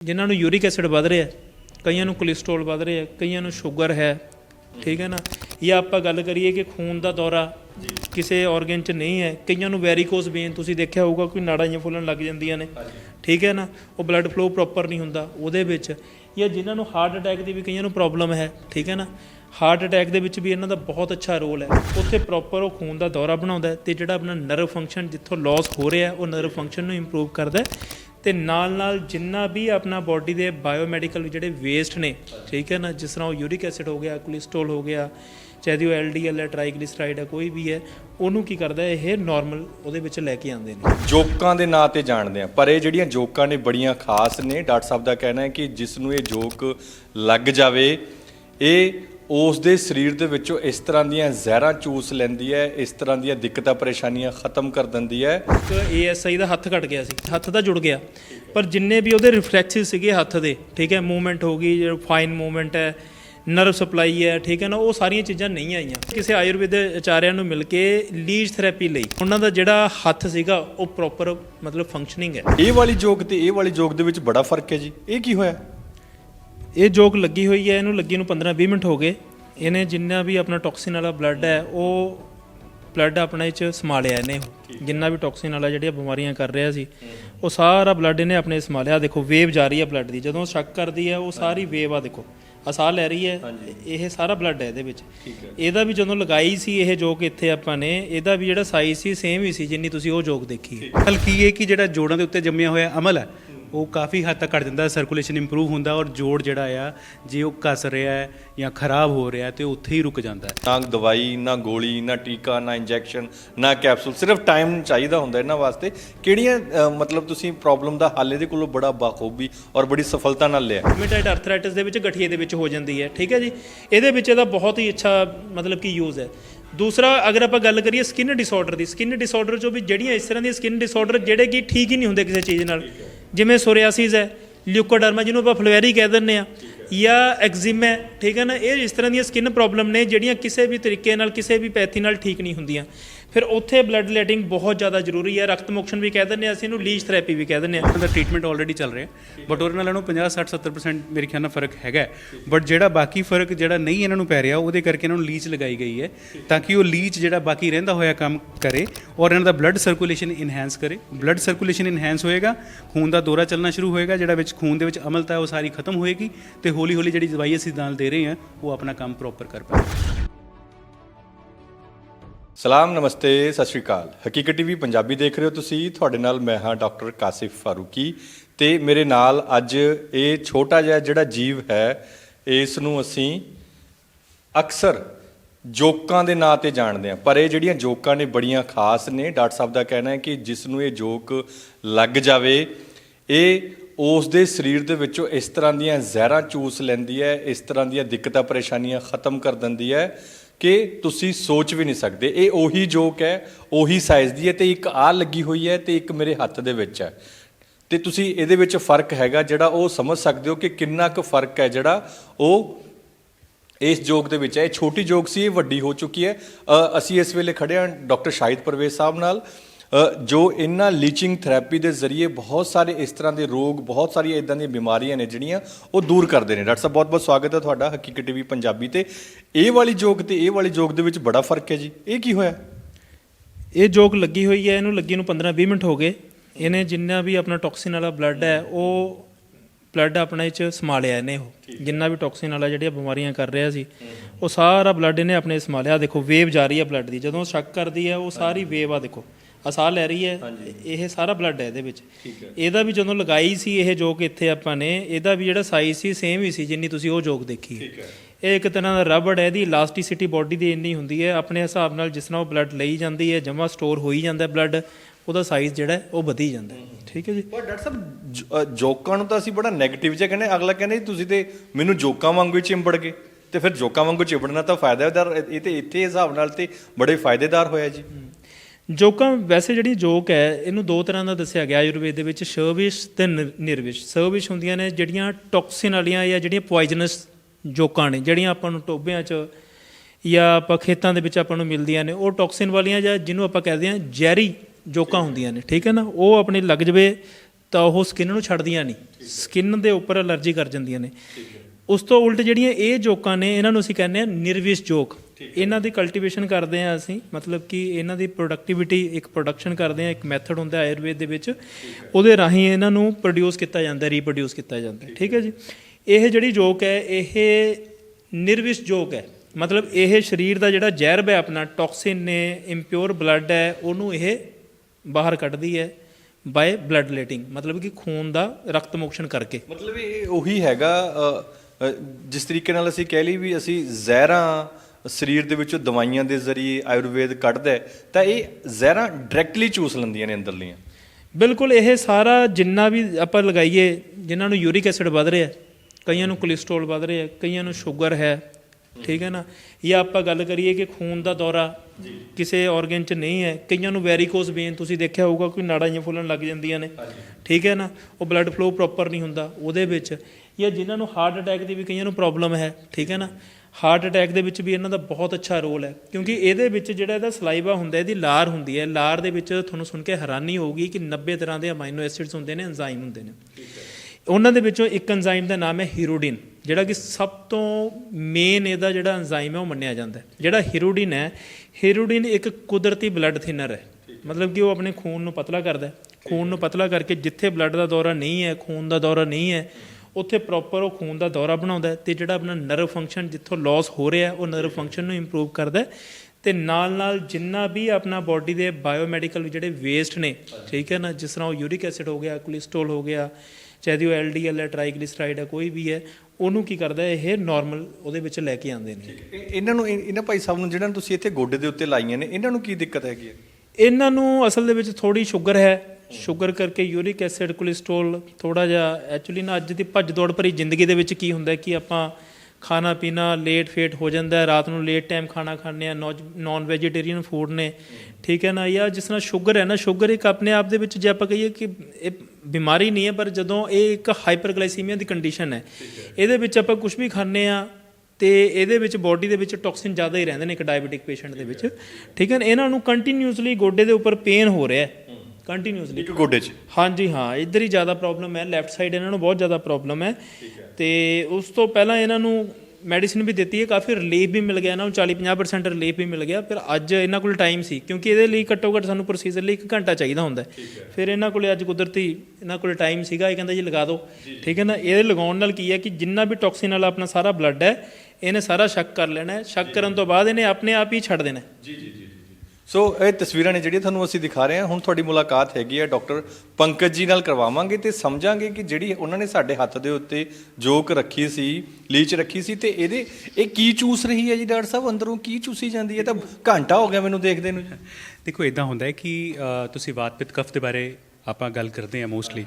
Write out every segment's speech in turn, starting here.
ਜਿਨ੍ਹਾਂ ਨੂੰ uric acid ਵੱਧ ਰਿਹਾ ਕਈਆਂ ਨੂੰ ਕੋਲੇਸਟ੍ਰੋਲ ਵੱਧ ਰਿਹਾ ਕਈਆਂ ਨੂੰ ਸ਼ੂਗਰ ਹੈ, ਠੀਕ ਹੈ ਨਾ? ਜਾਂ ਆਪਾਂ ਗੱਲ ਕਰੀਏ ਕਿ ਖੂਨ ਦਾ ਦੌਰਾ ਕਿਸੇ ਆਰਗਨ 'ਚ ਨਹੀਂ ਹੈ, ਕਈਆਂ ਨੂੰ ਵੈਰੀਕੋਸ ਵੇਨ ਤੁਸੀਂ ਦੇਖਿਆ ਹੋਊਗਾ ਕੋਈ ਨਾੜਾਂ ਜਿਹੀਆਂ ਫੁੱਲਣ ਲੱਗ ਜਾਂਦੀਆਂ ਨੇ, ਠੀਕ ਹੈ ਨਾ? ਉਹ ਬਲੱਡ ਫਲੋ ਪ੍ਰੋਪਰ ਨਹੀਂ ਹੁੰਦਾ ਉਹਦੇ ਵਿੱਚ। ਜਾਂ ਜਿਨ੍ਹਾਂ ਨੂੰ ਹਾਰਟ ਅਟੈਕ ਦੀ ਵੀ ਕਈਆਂ ਨੂੰ ਪ੍ਰੋਬਲਮ ਹੈ, ਠੀਕ ਹੈ ਨਾ? ਹਾਰਟ ਅਟੈਕ ਦੇ ਵਿੱਚ ਵੀ ਇਹਨਾਂ ਦਾ ਬਹੁਤ ਅੱਛਾ ਰੋਲ ਹੈ। ਉੱਥੇ ਪ੍ਰੋਪਰ ਉਹ ਖੂਨ ਦਾ ਦੌਰਾ ਬਣਾਉਂਦਾ ਹੈ ਤੇ ਜਿਹੜਾ ਆਪਣਾ ਨਰਵ ਫੰਕਸ਼ਨ ਜਿੱਥੋਂ ਲਾਸ ਹੋ ਰਿਹਾ ਉਹ ਨਰਵ ਫੰਕਸ਼ਨ ਨੂੰ ਇੰਪਰੂਵ ਕਰਦਾ ਤੇ ਨਾਲ ਨਾਲ ਜਿੰਨਾ ਵੀ ਆਪਣਾ ਬਾਡੀ ਦੇ ਬਾਇਓਮੈਡੀਕਲ ਜਿਹੜੇ ਵੇਸਟ ਨੇ, ਠੀਕ ਹੈ ਨਾ, ਜਿਸ ਤਰ੍ਹਾਂ ਉਹ ਯੂਰਿਕ ਐਸਿਡ ਹੋ ਗਿਆ ਕੋਲੇਸਟ੍ਰੋਲ ਹੋ ਗਿਆ, ਚਾਹੇ ਉਹ ਐਲਡੀਐਲ ਹੈ ਟ੍ਰਾਈਗਲਿਸਰਾਈਡ ਹੈ, ਕੋਈ ਵੀ ਹੈ, ਉਹਨੂੰ ਕੀ ਕਰਦਾ ਇਹ ਨਾਰਮਲ ਉਹਦੇ ਵਿੱਚ ਲੈ ਕੇ ਆਉਂਦੇ ਨੇ। ਜੋਕਾਂ ਦੇ ਨਾਂ ਤੇ ਜਾਣਦੇ ਆ, ਪਰ ਇਹ ਜਿਹੜੀਆਂ ਜੋਕਾਂ ਨੇ ਬੜੀਆਂ ਖਾਸ ਨੇ, ਡਾਕਟਰ ਸਾਹਿਬ ਦਾ ਕਹਿਣਾ ਹੈ ਕਿ ਜਿਸ ਨੂੰ ਇਹ ਜੋਕ ਲੱਗ ਜਾਵੇ, ਇਹ ਉਸ ਦੇ ਸਰੀਰ ਦੇ ਵਿੱਚੋਂ ਇਸ ਤਰ੍ਹਾਂ ਦੀਆਂ ਜ਼ਹਿਰਾਂ ਚੂਸ ਲੈਂਦੀ ਹੈ ਇਸ ਤਰ੍ਹਾਂ ਦੀਆਂ ਦਿੱਕਤਾਂ ਪਰੇਸ਼ਾਨੀਆਂ ਖਤਮ ਕਰ ਦਿੰਦੀ ਹੈ। ਇੱਕ ਏਐਸਆਈ ਦਾ ਹੱਥ ਕੱਟ ਗਿਆ ਸੀ ਹੱਥ ਤਾਂ ਜੁੜ ਗਿਆ। ਪਰ ਜਿੰਨੇ ਵੀ ਉਹਦੇ ਰਿਫਲੈਕਸਿਸ ਸੀਗੇ ਹੱਥ ਦੇ ਠੀਕ ਹੈ ਮੂਵਮੈਂਟ ਹੋ ਗਈ ਜਿਹੜਾ ਫਾਈਨ ਮੂਵਮੈਂਟ ਹੈ ਨਰਵ ਸਪਲਾਈ ਹੈ ਠੀਕ ਹੈ ਨਾ ਉਹ ਸਾਰੀਆਂ ਚੀਜ਼ਾਂ ਨਹੀਂ ਆਈਆਂ। ਕਿਸੇ ਆਯੁਰਵੇਦ ਦੇ ਆਚਾਰਿਆਂ ਨੂੰ ਮਿਲ ਕੇ ਲੀਜ ਥੈਰੇਪੀ ਲਈ ਉਹਨਾਂ ਦਾ ਜਿਹੜਾ ਹੱਥ ਸੀਗਾ ਉਹ ਪ੍ਰੋਪਰ ਮਤਲਬ ਫੰਕਸ਼ਨਿੰਗ ਹੈ। ਇਹ ਵਾਲੀ ਜੋਕ ਤੇ ਇਹ ਵਾਲੀ ਜੋਕ ਦੇ ਵਿੱਚ ਬੜਾ ਫ਼ਰਕ ਹੈ ਜੀ। ਇਹ ਕੀ ਹੋਇਆ? ਇਹ ਜੋਕ ਲੱਗੀ ਹੋਈ ਹੈ ਇਹਨੂੰ ਲੱਗੀ ਨੂੰ 15-20 ਮਿੰਟ ਹੋ ਗਏ। ਇਹਨੇ ਜਿੰਨਾ ਵੀ ਆਪਣਾ ਟੌਕਸਿਨ ਵਾਲਾ ਬਲੱਡ ਹੈ ਉਹ ਬਲੱਡ ਆਪਣਾ ਇਹ ਚ ਸੰਭਾਲਿਆ ਇਹਨੇ। ਜਿੰਨਾ ਵੀ ਟੌਕਸਿਨ ਵਾਲਾ ਜਿਹੜੀਆਂ ਬਿਮਾਰੀਆਂ ਕਰ ਰਿਹਾ ਸੀ ਉਹ ਸਾਰਾ ਬਲੱਡ ਇਹਨੇ ਆਪਣੇ ਸੰਭਾਲਿਆ। ਦੇਖੋ ਵੇਵ ਜਾ ਰਹੀ ਹੈ ਬਲੱਡ ਦੀ। ਜਦੋਂ ਸ਼ੱਕ ਕਰਦੀ ਹੈ ਉਹ ਸਾਰੀ ਵੇਵ ਆ ਦੇਖੋ। ਆ ਸਾਹ ਲੈ ਰਹੀ ਹੈ। ਇਹ ਸਾਰਾ ਬਲੱਡ ਹੈ ਇਹਦੇ ਵਿੱਚ। ਇਹਦਾ ਵੀ ਜਦੋਂ ਲਗਾਈ ਸੀ ਇਹ ਜੋਕ ਇੱਥੇ ਆਪਾਂ ਨੇ ਇਹਦਾ ਵੀ ਜਿਹੜਾ ਸਾਈਜ਼ ਸੀ ਸੇਮ ਹੀ ਸੀ ਜਿੰਨੀ ਤੁਸੀਂ ਉਹ ਜੋਕ ਦੇਖੀ ਹੈ। ਹਲ ਕੀ ਹੈ ਕਿ ਜਿਹੜਾ ਜੋੜਾਂ ਦੇ ਉੱਤੇ ਜੰਮਿਆ ਹੋਇਆ ਅਮਲ ਹੈ ਉਹ ਕਾਫੀ ਹੱਦ ਤੱਕ ਘਟ ਜਾਂਦਾ ਸਰਕੂਲੇਸ਼ਨ ਇੰਪਰੂਵ ਹੁੰਦਾ ਔਰ ਜੋੜ ਜਿਹੜਾ ਆ ਜੇ ਉਹ ਕੱਸ ਰਿਹਾ ਹੈ ਜਾਂ ਖਰਾਬ ਹੋ ਰਿਹਾ ਤੇ ਉੱਥੇ ਹੀ ਰੁਕ ਜਾਂਦਾ ਹੈ। ਨਾ ਦਵਾਈ ਨਾ ਗੋਲੀ ਨਾ ਟੀਕਾ ਨਾ ਇੰਜੈਕਸ਼ਨ ਨਾ ਕੈਪਸੂਲ ਸਿਰਫ ਟਾਈਮ ਚਾਹੀਦਾ ਹੁੰਦਾ ਇਹਨਾਂ ਵਾਸਤੇ। ਕਿਹੜੀਆਂ ਅ, ਮਤਲਬ ਤੁਸੀਂ ਪ੍ਰੋਬਲਮ ਦਾ ਹੱਲ ਇਹਦੇ ਕੋਲੋਂ ਬੜਾ ਬਾਖੂਬੀ ਔਰ ਬੜੀ ਸਫਲਤਾ ਨਾਲ ਲਿਆ। ਰੂਮੇਟਾਇਡ ਆਰਥਰਾਈਟਿਸ ਦੇ ਵਿੱਚ ਗਠੀਏ ਦੇ ਵਿੱਚ ਹੋ ਜਾਂਦੀ ਹੈ ਠੀਕ ਹੈ ਜੀ? ਇਹਦੇ ਵਿੱਚ ਇਹਦਾ ਬਹੁਤ ਹੀ ਅੱਛਾ ਮਤਲਬ ਕਿ ਯੂਜ਼ ਹੈ। ਦੂਸਰਾ ਅਗਰ ਆਪਾਂ ਗੱਲ ਕਰੀਏ ਸਕਿਨ ਡਿਸਆਰਡਰ ਦੀ ਸਕਿਨ ਡਿਸਆਰਡਰ ਚੋਂ ਵੀ ਜਿਹੜੀਆਂ ਇਸ ਤਰ੍ਹਾਂ ਦੀਆਂ ਸਕਿਨ ਡਿਸਆਰਡਰ ਜਿਹੜੇ ਕਿ ਠੀਕ ਹੀ ਨਹੀਂ ਹੁੰਦੇ ਕਿਸੇ ਚੀਜ਼ ਨਾਲ। ਜਿਵੇਂ ਸੋਰੀਆਸਿਸ ਹੈ ਲਿਊਕੋਡਰਮਾ ਜਿਹਨੂੰ ਆਪਾਂ ਫਲਵੈਰੀ ਕਹਿ ਦਿੰਦੇ ਆ ਜਾਂ ਐਗਜ਼ੀਮਾ ਹੈ, ਠੀਕ ਹੈ ਨਾ ਇਹ ਇਸ ਤਰ੍ਹਾਂ ਦੀਆਂ ਸਕਿਨ ਪ੍ਰੋਬਲਮ ਨੇ ਜਿਹੜੀਆਂ ਕਿਸੇ ਵੀ ਤਰੀਕੇ ਨਾਲ ਕਿਸੇ ਵੀ ਪੈਥੀ ਨਾਲ ਠੀਕ ਨਹੀਂ ਹੁੰਦੀਆਂ। ਫਿਰ ਉੱਥੇ ਬਲੱਡ ਲੈਟਿੰਗ ਬਹੁਤ ਜ਼ਿਆਦਾ ਜ਼ਰੂਰੀ ਹੈ। ਰਕਤ ਮੋਕਸ਼ਨ ਵੀ ਕਹਿ ਦਿੰਦੇ ਆ ਅਸੀਂ, ਇਹਨੂੰ ਲੀਚ ਥੈਰੇਪੀ ਵੀ ਕਹਿ ਦਿੰਦੇ ਆ ਉਹਨਾਂ ਦਾ ਟ੍ਰੀਟਮੈਂਟ ਆਲਰੇਡੀ ਚੱਲ ਰਿਹਾ। ਬਟ ਉਹਦੇ ਉਹਨਾਂ ਨਾਲੋਂ 50 60 70% ਮੇਰੇ ਖਿਆਲ ਨਾਲ ਫ਼ਰਕ ਹੈਗਾ ਬਟ ਜਿਹੜਾ ਬਾਕੀ ਫ਼ਰਕ ਜਿਹੜਾ ਨਹੀਂ ਇਹਨਾਂ ਨੂੰ ਪੈ ਰਿਹਾ, ਉਹਦੇ ਕਰਕੇ ਇਹਨਾਂ ਨੂੰ ਲੀਚ ਲਗਾਈ ਗਈ ਹੈ। ਤਾਂ ਕਿ ਉਹ ਲੀਚ ਜਿਹੜਾ ਬਾਕੀ ਰਹਿੰਦਾ ਹੋਇਆ ਕੰਮ ਕਰੇ ਔਰ ਇਹਨਾਂ ਦਾ ਬਲੱਡ ਸਰਕੂਲੇਸ਼ਨ ਇਨਹੈਂਸ ਕਰੇ। ਬਲੱਡ ਸਰਕੂਲੇਸ਼ਨ ਇਨਹੈਂਸ ਹੋਏਗਾ, ਖੂਨ ਦਾ ਦੌਰਾ ਚੱਲਣਾ ਸ਼ੁਰੂ ਹੋਏਗਾ, ਜਿਹੜਾ ਵਿੱਚ ਖੂਨ ਦੇ ਵਿੱਚ ਅਮਲਤਾ ਹੈ, ਉਹ ਸਾਰੀ ਖਤਮ ਹੋਏਗੀ ਤੇ ਹੌਲੀ ਹੌਲੀ ਜਿਹੜੀ ਦਵਾਈ ਅਸੀਂ ਨਾਲ ਦੇ ਰਹੇ ਹਾਂ, ਉਹ ਆਪਣਾ ਕੰਮ ਪ੍ਰੋਪਰ ਕਰ ਪਾਏਗੀ ਸਲਾਮ, ਨਮਸਤੇ, ਸਤਿ ਸ਼੍ਰੀ ਅਕਾਲ। ਹਕੀਕਤ ਟੀਵੀ ਪੰਜਾਬੀ ਦੇਖ ਰਹੇ ਹੋ ਤੁਸੀਂ। ਤੁਹਾਡੇ ਨਾਲ ਮੈਂ ਹਾਂ ਡਾਕਟਰ ਕਾਸਿਫ ਫਾਰੂਕੀ ਤੇ ਮੇਰੇ ਨਾਲ ਅੱਜ ਇਹ ਛੋਟਾ ਜਿਹਾ ਜਿਹੜਾ ਜੀਵ ਹੈ ਇਸ ਨੂੰ ਅਸੀਂ ਅਕਸਰ ਜੋਕਾਂ ਦੇ ਨਾਂ ਤੇ ਜਾਣਦੇ ਆ ਪਰ ਇਹ ਜਿਹੜੀਆਂ ਜੋਕਾਂ ਨੇ ਬੜੀਆਂ ਖਾਸ ਨੇ, ਡਾਕਟਰ ਸਾਹਿਬ ਦਾ ਕਹਿਣਾ ਹੈ ਕਿ ਜਿਸ ਨੂੰ ਇਹ ਜੋਕ ਲੱਗ ਜਾਵੇ, ਇਹ ਉਸ ਦੇ ਸਰੀਰ ਦੇ ਵਿੱਚੋਂ ਇਸ ਤਰ੍ਹਾਂ ਦੀਆਂ ਜ਼ਹਿਰਾਂ ਚੂਸ ਲੈਂਦੀ ਹੈ, ਇਸ ਤਰ੍ਹਾਂ ਦੀਆਂ ਦਿੱਕਤਾਂ, ਪਰੇਸ਼ਾਨੀਆਂ ਖਤਮ ਕਰ ਦਿੰਦੀ ਹੈ। ਕਿ ਤੁਸੀਂ ਸੋਚ ਵੀ ਨਹੀਂ ਸਕਦੇ। ਇਹ ਉਹੀ ਜੋਕ ਹੈ, ਉਹੀ ਸਾਈਜ਼ ਦੀ ਹੈ ਤੇ ਇੱਕ ਆ ਲੱਗੀ ਹੋਈ ਹੈ ਤੇ ਇੱਕ ਮੇਰੇ ਹੱਥ ਦੇ ਵਿੱਚ ਹੈ। ਤੇ ਤੁਸੀਂ ਇਹਦੇ ਵਿੱਚ ਫ਼ਰਕ ਹੈਗਾ ਜਿਹੜਾ ਉਹ ਸਮਝ ਸਕਦੇ ਹੋ ਕਿ ਕਿੰਨਾ ਕੁ ਫ਼ਰਕ ਹੈ ਜਿਹੜਾ ਉਹ ਇਸ ਜੋਗ ਦੇ ਵਿੱਚ ਹੈ। ਇਹ ਛੋਟੀ ਜੋਗ ਸੀ, ਇਹ ਵੱਡੀ ਹੋ ਚੁੱਕੀ ਹੈ। ਅਸੀਂ ਇਸ ਵੇਲੇ ਖੜੇ ਹਾਂ ਡਾਕਟਰ ਸ਼ਾਹਿਦ ਪਰਵੇਜ਼ ਸਾਹਿਬ ਨਾਲ। ਜੋ ਇਹਨਾਂ ਲੀਚਿੰਗ ਥੈਰੇਪੀ ਦੇ ਜ਼ਰੀਏ ਬਹੁਤ ਸਾਰੇ ਇਸ ਤਰ੍ਹਾਂ ਦੇ ਰੋਗ ਬਹੁਤ ਸਾਰੀਆਂ ਇਦਾਂ ਦੀਆਂ ਬਿਮਾਰੀਆਂ ਨੇ ਜਿਹੜੀਆਂ ਉਹ ਦੂਰ ਕਰਦੇ ਨੇ। ਡਾਕਟਰ ਸਾਹਿਬ ਬਹੁਤ ਬਹੁਤ ਸਵਾਗਤ ਹੈ ਤੁਹਾਡਾ ਹਕੀਕਤ ਟੀਵੀ ਪੰਜਾਬੀ ਤੇ। ਇਹ ਵਾਲੀ ਜੋਗ ਤੇ ਇਹ ਵਾਲੀ ਜੋਗ ਦੇ ਵਿੱਚ ਬੜਾ ਫ਼ਰਕ ਹੈ ਜੀ। ਇਹ ਕੀ ਹੋਇਆ? ਇਹ ਜੋਕ ਲੱਗੀ ਹੋਈ ਹੈ ਇਹਨੂੰ ਲੱਗੀ ਨੂੰ 15-20 ਮਿੰਟ ਹੋ ਗਏ। ਇਹਨੇ ਜਿੰਨਾ ਵੀ ਆਪਣਾ ਟੌਕਸਿਨ ਵਾਲਾ ਬਲੱਡ ਹੈ ਉਹ ਬਲੱਡ ਆਪਣਾ ਇਹ ਚ ਸੰਭਾਲਿਆ ਇਹਨੇ ਉਹ। ਜਿੰਨਾ ਵੀ ਟੌਕਸਿਨ ਵਾਲਾ ਜਿਹੜੀਆਂ ਬਿਮਾਰੀਆਂ ਕਰ ਰਿਹਾ ਸੀ ਉਹ ਸਾਰਾ ਬਲੱਡ ਇਹਨੇ ਆਪਣੇ ਸੰਭਾਲਿਆ। ਦੇਖੋ ਵੇਵ ਜਾ ਰਹੀ ਹੈ ਬਲੱਡ ਦੀ। ਜਦੋਂ ਸ਼ੱਕ ਕਰਦੀ ਹੈ ਉਹ ਸਾਰੀ ਵੇਵ ਆ ਦੇਖੋ। ਆ ਸਾਹ ਲੈ ਰਹੀ ਹੈ। ਇਹ ਸਾਰਾ ਬਲੱਡ ਹੈ ਇਹਦੇ ਵਿੱਚ। ਇਹਦਾ ਵੀ ਜਦੋਂ ਲਗਾਈ ਸੀ ਇਹ ਜੋਕ ਇੱਥੇ ਆਪਾਂ ਨੇ ਇਹਦਾ ਵੀ ਜਿਹੜਾ ਸਾਈਜ਼ ਸੀ ਸੇਮ ਹੀ ਸੀ ਜਿੰਨੀ ਤੁਸੀਂ ਉਹ ਜੋਕ ਦੇਖੀ। ਹੈ। ਇਹ ਇੱਕ ਤਰ੍ਹਾਂ ਦਾ ਰਬੜ ਹੈ ਇਹਦੀ ਇਲਾਸਟਿਸਿਟੀ ਬਾਡੀ ਦੀ ਇੰਨੀ ਹੁੰਦੀ ਹੈ। ਆਪਣੇ ਹਿਸਾਬ ਨਾਲ ਜਿਸ ਨਾਲ ਉਹ ਬਲੱਡ ਲਈ ਜਾਂਦੀ ਹੈ ਜਮਾ ਸਟੋਰ ਹੋਈ ਜਾਂਦਾ ਬਲੱਡ ਉਹਦਾ ਸਾਈਜ਼ ਜਿਹੜਾ ਹੈ ਉਹ ਵਧੀ ਜਾਂਦਾ ਹੈ। ਠੀਕ ਹੈ ਜੀ? ਪਰ ਡਾਕਟਰ ਸਾਹਿਬ ਜੋਕਾਂ ਨੂੰ ਤਾਂ ਅਸੀਂ ਬੜਾ 네ਗੇਟਿਵ ਜਿਹਾ ਕਹਿੰਦੇ ਅਗਲਾ ਕਹਿੰਦੇ ਜੀ ਤੁਸੀਂ ਤੇ ਮੈਨੂੰ ਜੋਕਾਂ ਵਾਂਗੂ ਹੀ ਚਿੰਬੜ ਗਏ। ਤੇ ਫਿਰ ਜੋਕਾਂ ਵਾਂਗੂ ਚਿੰਬੜਨਾ ਤਾਂ ਫਾਇਦਾਦਾਰ ਇਹ ਤੇ ਇੱਥੇ ਹਿਸਾਬ ਨਾਲ ਤੇ ਬੜੇ ਫਾਇਦੇਦਾਰ ਹੋਇਆ ਜੀ। ਜੋਕਾਂ ਵੈਸੇ ਜਿਹੜੀ ਜੋਕ ਹੈ ਇਹਨੂੰ ਦੋ ਤਰ੍ਹਾਂ ਦਾ ਦੱਸਿਆ ਗਿਆ ਆਯੁਰਵੇਦ ਦੇ ਵਿੱਚ ਸਰਵਿਸ਼ ਤੇ ਨਿਰ- ਨਿਰਵਿਸ਼। ਸਰਵਿਸ਼ ਹੁੰਦੀਆਂ ਨੇ ਜਿਹੜੀਆਂ ਟੌਕਸਿਨ ਵਾਲੀਆਂ ਜਾਂ ਜਿਹੜੀਆਂ ਪੋਇਜ਼ਨਸ ਜੋਕਾਂ ਨੇ ਜਿਹੜੀਆਂ ਆਪਾਂ ਨੂੰ ਟੋਬਿਆਂ 'ਚ ਜਾਂ ਆਪਾਂ ਖੇਤਾਂ ਦੇ ਵਿੱਚ ਆਪਾਂ ਨੂੰ ਮਿਲਦੀਆਂ ਨੇ ਉਹ ਟੌਕਸਿਨ ਵਾਲੀਆਂ ਜਾਂ ਜਿਹਨੂੰ ਆਪਾਂ ਕਹਿੰਦੇ ਹਾਂ ਜ਼ਹਿਰੀ ਜੋਕਾਂ ਹੁੰਦੀਆਂ ਨੇ ਠੀਕ ਹੈ ਨਾ? ਉਹ ਆਪਣੇ ਲੱਗ ਜਵੇ ਤਾਂ ਉਹ ਸਕਿਨ ਨੂੰ ਛੱਡਦੀਆਂ ਨਹੀਂ ਸਕਿਨ ਦੇ ਉੱਪਰ ਅਲਰਜੀ ਕਰ ਜਾਂਦੀਆਂ ਨੇ। ਉਸ ਤੋਂ ਉਲਟ ਜਿਹੜੀਆਂ ਇਹ ਜੋਕਾਂ ਨੇ ਇਹਨਾਂ ਨੂੰ ਅਸੀਂ ਕਹਿੰਦੇ ਆ ਨਿਰਵਿਸ਼ ਜੋਕ। ਇਹਨਾਂ ਦੀ ਕਲਟੀਵੇਸ਼ਨ ਕਰਦੇ ਆ ਅਸੀਂ ਮਤਲਬ ਕਿ ਇਹਨਾਂ ਦੀ ਪ੍ਰੋਡਕਟਿਵਿਟੀ ਇੱਕ ਪ੍ਰੋਡਕਸ਼ਨ ਕਰਦੇ ਆ ਇੱਕ ਮੈਥਡ ਹੁੰਦਾ ਆਯੁਰਵੇਦ ਦੇ ਵਿੱਚ। ਉਹਦੇ ਰਾਹੀਂ ਇਹਨਾਂ ਨੂੰ ਪ੍ਰੋਡਿਊਸ ਕੀਤਾ ਜਾਂਦਾ ਰੀਪਰੋਡਿਊਸ ਕੀਤਾ ਜਾਂਦਾ। ਠੀਕ ਹੈ ਜੀ। ਇਹ ਜਿਹੜੀ ਜੋਕ ਹੈ ਇਹ ਨਿਰਵਿਸ਼ ਜੋਕ ਹੈ। ਮਤਲਬ ਇਹ ਸਰੀਰ ਦਾ ਜਿਹੜਾ ਜ਼ਹਿਰ ਹੈ ਆਪਣਾ ਟੌਕਸਿਨ ਨੇ ਇੰਪਿਓਰ ਬਲੱਡ ਹੈ ਉਹਨੂੰ ਇਹ ਬਾਹਰ ਕੱਢਦੀ ਹੈ ਬਾਈ ਬਲੱਡ ਲੇਟਿੰਗ ਮਤਲਬ ਕਿ ਖੂਨ ਦਾ ਰਕਤ ਮੋਕਸ਼ਨ ਕਰਕੇ। ਮਤਲਬ ਇਹ ਉਹੀ ਹੈਗਾ ਜਿਸ ਤਰੀਕੇ ਨਾਲ ਅਸੀਂ ਕਹਿ ਲਈ ਵੀ ਅਸੀਂ ਜ਼ਹਿਰਾਂ ਸਰੀਰ ਦੇ ਵਿੱਚੋਂ ਦਵਾਈਆਂ ਦੇ ਜ਼ਰੀਏ ਆਯੁਰਵੇਦ ਕੱਢਦਾ ਹੈ, ਤਾਂ ਇਹ ਜ਼ਹਿਰਾਂ ਡਾਇਰੈਕਟਲੀ ਚੂਸ ਲੈਂਦੀਆਂ ਨੇ ਅੰਦਰਲੀਆਂ। ਬਿਲਕੁਲ ਇਹ ਸਾਰਾ ਜਿੰਨਾ ਵੀ ਆਪਾਂ ਲਗਾਈਏ ਜਿਨ੍ਹਾਂ ਨੂੰ ਯੂਰਿਕ ਐਸਿਡ ਵੱਧ ਰਿਹਾ ਕਈਆਂ ਨੂੰ ਕੋਲੇਸਟ੍ਰੋਲ ਵੱਧ ਰਿਹਾ ਕਈਆਂ ਨੂੰ ਸ਼ੂਗਰ ਹੈ ਠੀਕ ਹੈ ਨਾ? ਜਾਂ ਆਪਾਂ ਗੱਲ ਕਰੀਏ ਕਿ ਖੂਨ ਦਾ ਦੌਰਾ ਕਿਸੇ ਆਰਗਨ 'ਚ ਨਹੀਂ ਹੈ ਕਈਆਂ ਨੂੰ ਵੈਰੀਕੋਸ ਵੇਨ ਤੁਸੀਂ ਦੇਖਿਆ ਹੋਊਗਾ ਕੋਈ ਨਾੜਾਂ ਜਿਹੀਆਂ ਫੁੱਲਣ ਲੱਗ ਜਾਂਦੀਆਂ ਨੇ ਠੀਕ ਹੈ ਨਾ? ਉਹ ਬਲੱਡ ਫਲੋ ਪ੍ਰੋਪਰ ਨਹੀਂ ਹੁੰਦਾ ਉਹਦੇ ਵਿੱਚ ਜਾਂ ਜਿਨ੍ਹਾਂ ਨੂੰ ਹਾਰਟ ਅਟੈਕ ਦੀ ਵੀ ਕਈਆਂ ਨੂੰ ਪ੍ਰੋਬਲਮ ਹੈ ਠੀਕ ਹੈ ਨਾ? ਹਾਰਟ ਅਟੈਕ ਦੇ ਵਿੱਚ ਵੀ ਇਹਨਾਂ ਦਾ ਬਹੁਤ ਅੱਛਾ ਰੋਲ ਹੈ। ਕਿਉਂਕਿ ਇਹਦੇ ਵਿੱਚ ਜਿਹੜਾ ਇਹਦਾ ਸਲਾਈਵਾ ਹੁੰਦਾ, ਇਹਦੀ ਲਾਰ ਹੁੰਦੀ ਹੈ। ਲਾਰ ਦੇ ਵਿੱਚ ਤੁਹਾਨੂੰ ਸੁਣ ਕੇ ਹੈਰਾਨੀ ਹੋਊਗੀ ਕਿ 90 ਤਰ੍ਹਾਂ ਦੇ ਅਮਾਈਨੋ ਐਸਿਡਸ ਹੁੰਦੇ ਨੇ ਐਂਜ਼ਾਈਮ ਹੁੰਦੇ ਨੇ। ਉਹਨਾਂ ਦੇ ਵਿੱਚੋਂ ਇੱਕ ਐਂਜ਼ਾਈਮ ਦਾ ਨਾਮ ਹੈ ਹੀਰੋਡਿਨ, ਜਿਹੜਾ ਕਿ ਸਭ ਤੋਂ ਮੇਨ ਇਹਦਾ ਜਿਹੜਾ ਐਂਜ਼ਾਈਮ ਹੈ ਉਹ ਮੰਨਿਆ ਜਾਂਦਾ ਜਿਹੜਾ ਹੀਰੋਡਿਨ ਹੈ, ਹੀਰੋਡਿਨ ਇੱਕ ਕੁਦਰਤੀ ਬਲੱਡ ਥਿਨਰ ਹੈ। ਮਤਲਬ ਕਿ ਉਹ ਆਪਣੇ ਖੂਨ ਨੂੰ ਪਤਲਾ ਕਰਦਾ ਖੂਨ ਨੂੰ ਪਤਲਾ ਕਰਕੇ ਜਿੱਥੇ ਬਲੱਡ ਦਾ ਦੌਰਾ ਨਹੀਂ ਹੈ, ਖੂਨ ਦਾ ਦੌਰਾ ਨਹੀਂ ਹੈ ਉੱਥੇ ਪ੍ਰੋਪਰ ਉਹ ਖੂਨ ਦਾ ਦੌਰਾ ਬਣਾਉਂਦਾ ਤੇ ਜਿਹੜਾ ਆਪਣਾ ਨਰਵ ਫੰਕਸ਼ਨ ਜਿੱਥੋਂ ਲਾਸ ਹੋ ਰਿਹਾ ਉਹ ਨਰਵ ਫੰਕਸ਼ਨ ਨੂੰ ਇੰਪਰੂਵ ਕਰਦਾ ਤੇ ਨਾਲ ਨਾਲ ਜਿੰਨਾ ਵੀ ਆਪਣਾ ਬਾਡੀ ਦੇ ਬਾਇਓਮੈਡੀਕਲ ਜਿਹੜੇ ਵੇਸਟ ਨੇ ਠੀਕ ਹੈ ਨਾ ਜਿਸ ਤਰ੍ਹਾਂ ਉਹ ਯੂਰਿਕ ਐਸਿਡ ਹੋ ਗਿਆ ਕੋਲੇਸਟ੍ਰੋਲ ਹੋ ਗਿਆ ਚਾਹੇ ਉਹ ਐਲਡੀਐਲ ਹੈ ਟ੍ਰਾਈਗਲਿਸਰਾਈਡ ਹੈ ਕੋਈ ਵੀ ਹੈ ਉਹਨੂੰ ਕੀ ਕਰਦਾ ਇਹ ਨਾਰਮਲ ਉਹਦੇ ਵਿੱਚ ਲੈ ਕੇ ਆਉਂਦੇ ਨੇ। ਇਹ- ਇਹਨਾਂ ਨੂੰ ਇਹ- ਇਹਨਾਂ ਭਾਈ ਸਾਹਿਬ ਨੂੰ ਜਿਹੜਾ ਤੁਸੀਂ ਇੱਥੇ ਗੋਡੇ ਦੇ ਉੱਤੇ ਲਾਈਆਂ ਨੇ ਇਹਨਾਂ ਨੂੰ ਕੀ ਦਿੱਕਤ ਹੈਗੀ ਹੈ? ਇਹਨਾਂ ਨੂੰ ਅਸਲ ਦੇ ਵਿੱਚ ਥੋੜੀ ਸ਼ੂਗਰ ਹੈ ਸ਼ੂਗਰ ਕਰਕੇ ਯੂਰਿਕ ਐਸਿਡ ਕੋਲੇਸਟ੍ਰੋਲ ਥੋੜਾ ਜਿਹਾ ਐਕਚੁਅਲੀ ਨਾ ਅੱਜ ਦੀ ਭੱਜ ਦੌੜ ਭਰੀ ਜ਼ਿੰਦਗੀ ਦੇ ਵਿੱਚ ਕੀ ਹੁੰਦਾ ਹੈ ਕਿ ਆਪਾਂ ਖਾਣਾ ਪੀਣਾ ਲੇਟ ਫੇਟ ਹੋ ਜਾਂਦਾ ਰਾਤ ਨੂੰ ਲੇਟ ਟਾਈਮ ਖਾਣਾ ਖਾਂਦੇ ਆ ਨਾਨ ਵੈਜੀਟੇਰੀਅਨ ਫੂਡ ਨੇ। ਠੀਕ ਹੈ ਨਾ? ਜਾਂ ਜਿਸ ਤਰ੍ਹਾਂ ਸ਼ੂਗਰ ਹੈ ਨਾ ਸ਼ੂਗਰ ਇੱਕ ਆਪਣੇ ਆਪ ਦੇ ਵਿੱਚ ਜੇ ਆਪਾਂ ਕਹੀਏ ਕਿ ਇਹ ਬਿਮਾਰੀ ਨਹੀਂ ਹੈ ਪਰ ਜਦੋਂ ਇਹ ਇੱਕ ਹਾਈਪਰਗਲਾਈਸੀਮੀਆ ਦੀ ਕੰਡੀਸ਼ਨ ਹੈ ਇਹਦੇ ਵਿੱਚ ਆਪਾਂ ਕੁਝ ਵੀ ਖਾਂਦੇ ਆ ਤੇ ਇਹਦੇ ਵਿੱਚ ਬਾਡੀ ਦੇ ਵਿੱਚ ਟੌਕਸਿਨ ਜ਼ਿਆਦਾ ਹੀ ਰਹਿੰਦੇ ਨੇ ਇੱਕ ਡਾਇਬੀਟਿਕ ਪੇਸ਼ੈਂਟ ਦੇ ਵਿੱਚ। ਠੀਕ ਹੈ। ਨਾ? ਇਹਨਾਂ ਨੂੰ ਕੰਟੀਨਿਊਸਲੀ ਗੋਡੇ ਦੇ ਉੱਪਰ ਪੇਨ ਹੋ ਰਿਹਾ ਹੈ। ਕੰਟੀਨਿਊਸਲੀ ਇੱਕ ਗੋਡੇ 'ਚ? ਹਾਂਜੀ ਹਾਂ ਇੱਧਰ ਹੀ ਜ਼ਿਆਦਾ ਪ੍ਰੋਬਲਮ ਹੈ ਲੈਫਟ ਸਾਈਡ ਇਹਨਾਂ ਨੂੰ ਬਹੁਤ ਜ਼ਿਆਦਾ ਪ੍ਰੋਬਲਮ ਹੈ। ਤੇ ਉਸ ਤੋਂ ਪਹਿਲਾਂ ਇਹਨਾਂ ਨੂੰ ਮੈਡੀਸਿਨ ਵੀ ਦਿੱਤੀ ਹੈ ਕਾਫੀ ਰਿਲੀਫ ਵੀ ਮਿਲ ਗਿਆ ਇਹਨਾਂ ਨੂੰ 40-50% ਰਿਲੀਫ ਵੀ ਮਿਲ ਗਿਆ। ਫਿਰ ਅੱਜ ਇਹਨਾਂ ਕੋਲ ਟਾਈਮ ਸੀ ਕਿਉਂਕਿ ਇਹਦੇ ਲਈ ਘੱਟੋ ਘੱਟ ਸਾਨੂੰ ਪ੍ਰੋਸੀਜਰ ਲਈ 1 ਘੰਟਾ ਚਾਹੀਦਾ ਹੁੰਦਾ। ਫਿਰ ਇਹਨਾਂ ਕੋਲੇ ਅੱਜ ਕੁਦਰਤੀ ਇਹਨਾਂ ਕੋਲੇ ਟਾਈਮ ਸੀਗਾ ਇਹ ਕਹਿੰਦਾ ਜੀ ਲਗਾ ਦਿਓ। ਠੀਕ ਹੈ ਨਾ ਇਹਦੇ ਲਗਾਉਣ ਨਾਲ ਕੀ ਹੈ ਕਿ ਜਿੰਨਾ ਵੀ ਟੌਕਸਿਨ ਵਾਲਾ ਆਪਣਾ ਸਾਰਾ ਬਲੱਡ ਹੈ ਇਹਨੇ ਸਾਰਾ ਸ਼ੱਕ ਕਰ ਲੈਣਾ ਹੈ। ਸ਼ੱਕ ਕਰਨ ਤੋਂ ਬਾਅਦ ਇਹਨੇ ਆਪਣੇ ਆਪ ਹੀ ਛੱਡ ਦੇਣਾ ਹੈ। ਸੋ ਇਹ ਤਸਵੀਰਾਂ ਨੇ ਜਿਹੜੀਆਂ ਤੁਹਾਨੂੰ ਅਸੀਂ ਦਿਖਾ ਰਹੇ ਹਾਂ, ਹੁਣ ਤੁਹਾਡੀ ਮੁਲਾਕਾਤ ਹੈਗੀ ਹੈ ਡਾਕਟਰ ਪੰਕਜ ਜੀ ਨਾਲ ਕਰਵਾਵਾਂਗੇ ਤੇ ਸਮਝਾਂਗੇ ਕਿ ਜਿਹੜੀ ਉਹਨਾਂ ਨੇ ਸਾਡੇ ਹੱਥ ਦੇ ਉੱਤੇ ਜੋਕ ਰੱਖੀ ਸੀ, ਲੀਚ ਰੱਖੀ ਸੀ ਤੇ ਇਹਦੇ, ਇਹ ਕੀ ਚੂਸ ਰਹੀ ਹੈ ਜੀ ਡਾਕਟਰ ਸਾਹਿਬ? ਅੰਦਰੋਂ ਕੀ ਚੂਸੀ ਜਾਂਦੀ ਹੈ? ਤਾਂ ਘੰਟਾ ਹੋ ਗਿਆ ਮੈਨੂੰ ਦੇਖਦੇ ਨੂੰ। ਦੇਖੋ ਇਦਾਂ ਹੁੰਦਾ ਹੈ ਕਿ ਤੁਸੀਂ ਵਾਤ ਕਫ ਦੇ ਬਾਰੇ ਆਪਾਂ ਗੱਲ ਕਰਦੇ ਹਾਂ ਮੋਸਟਲੀ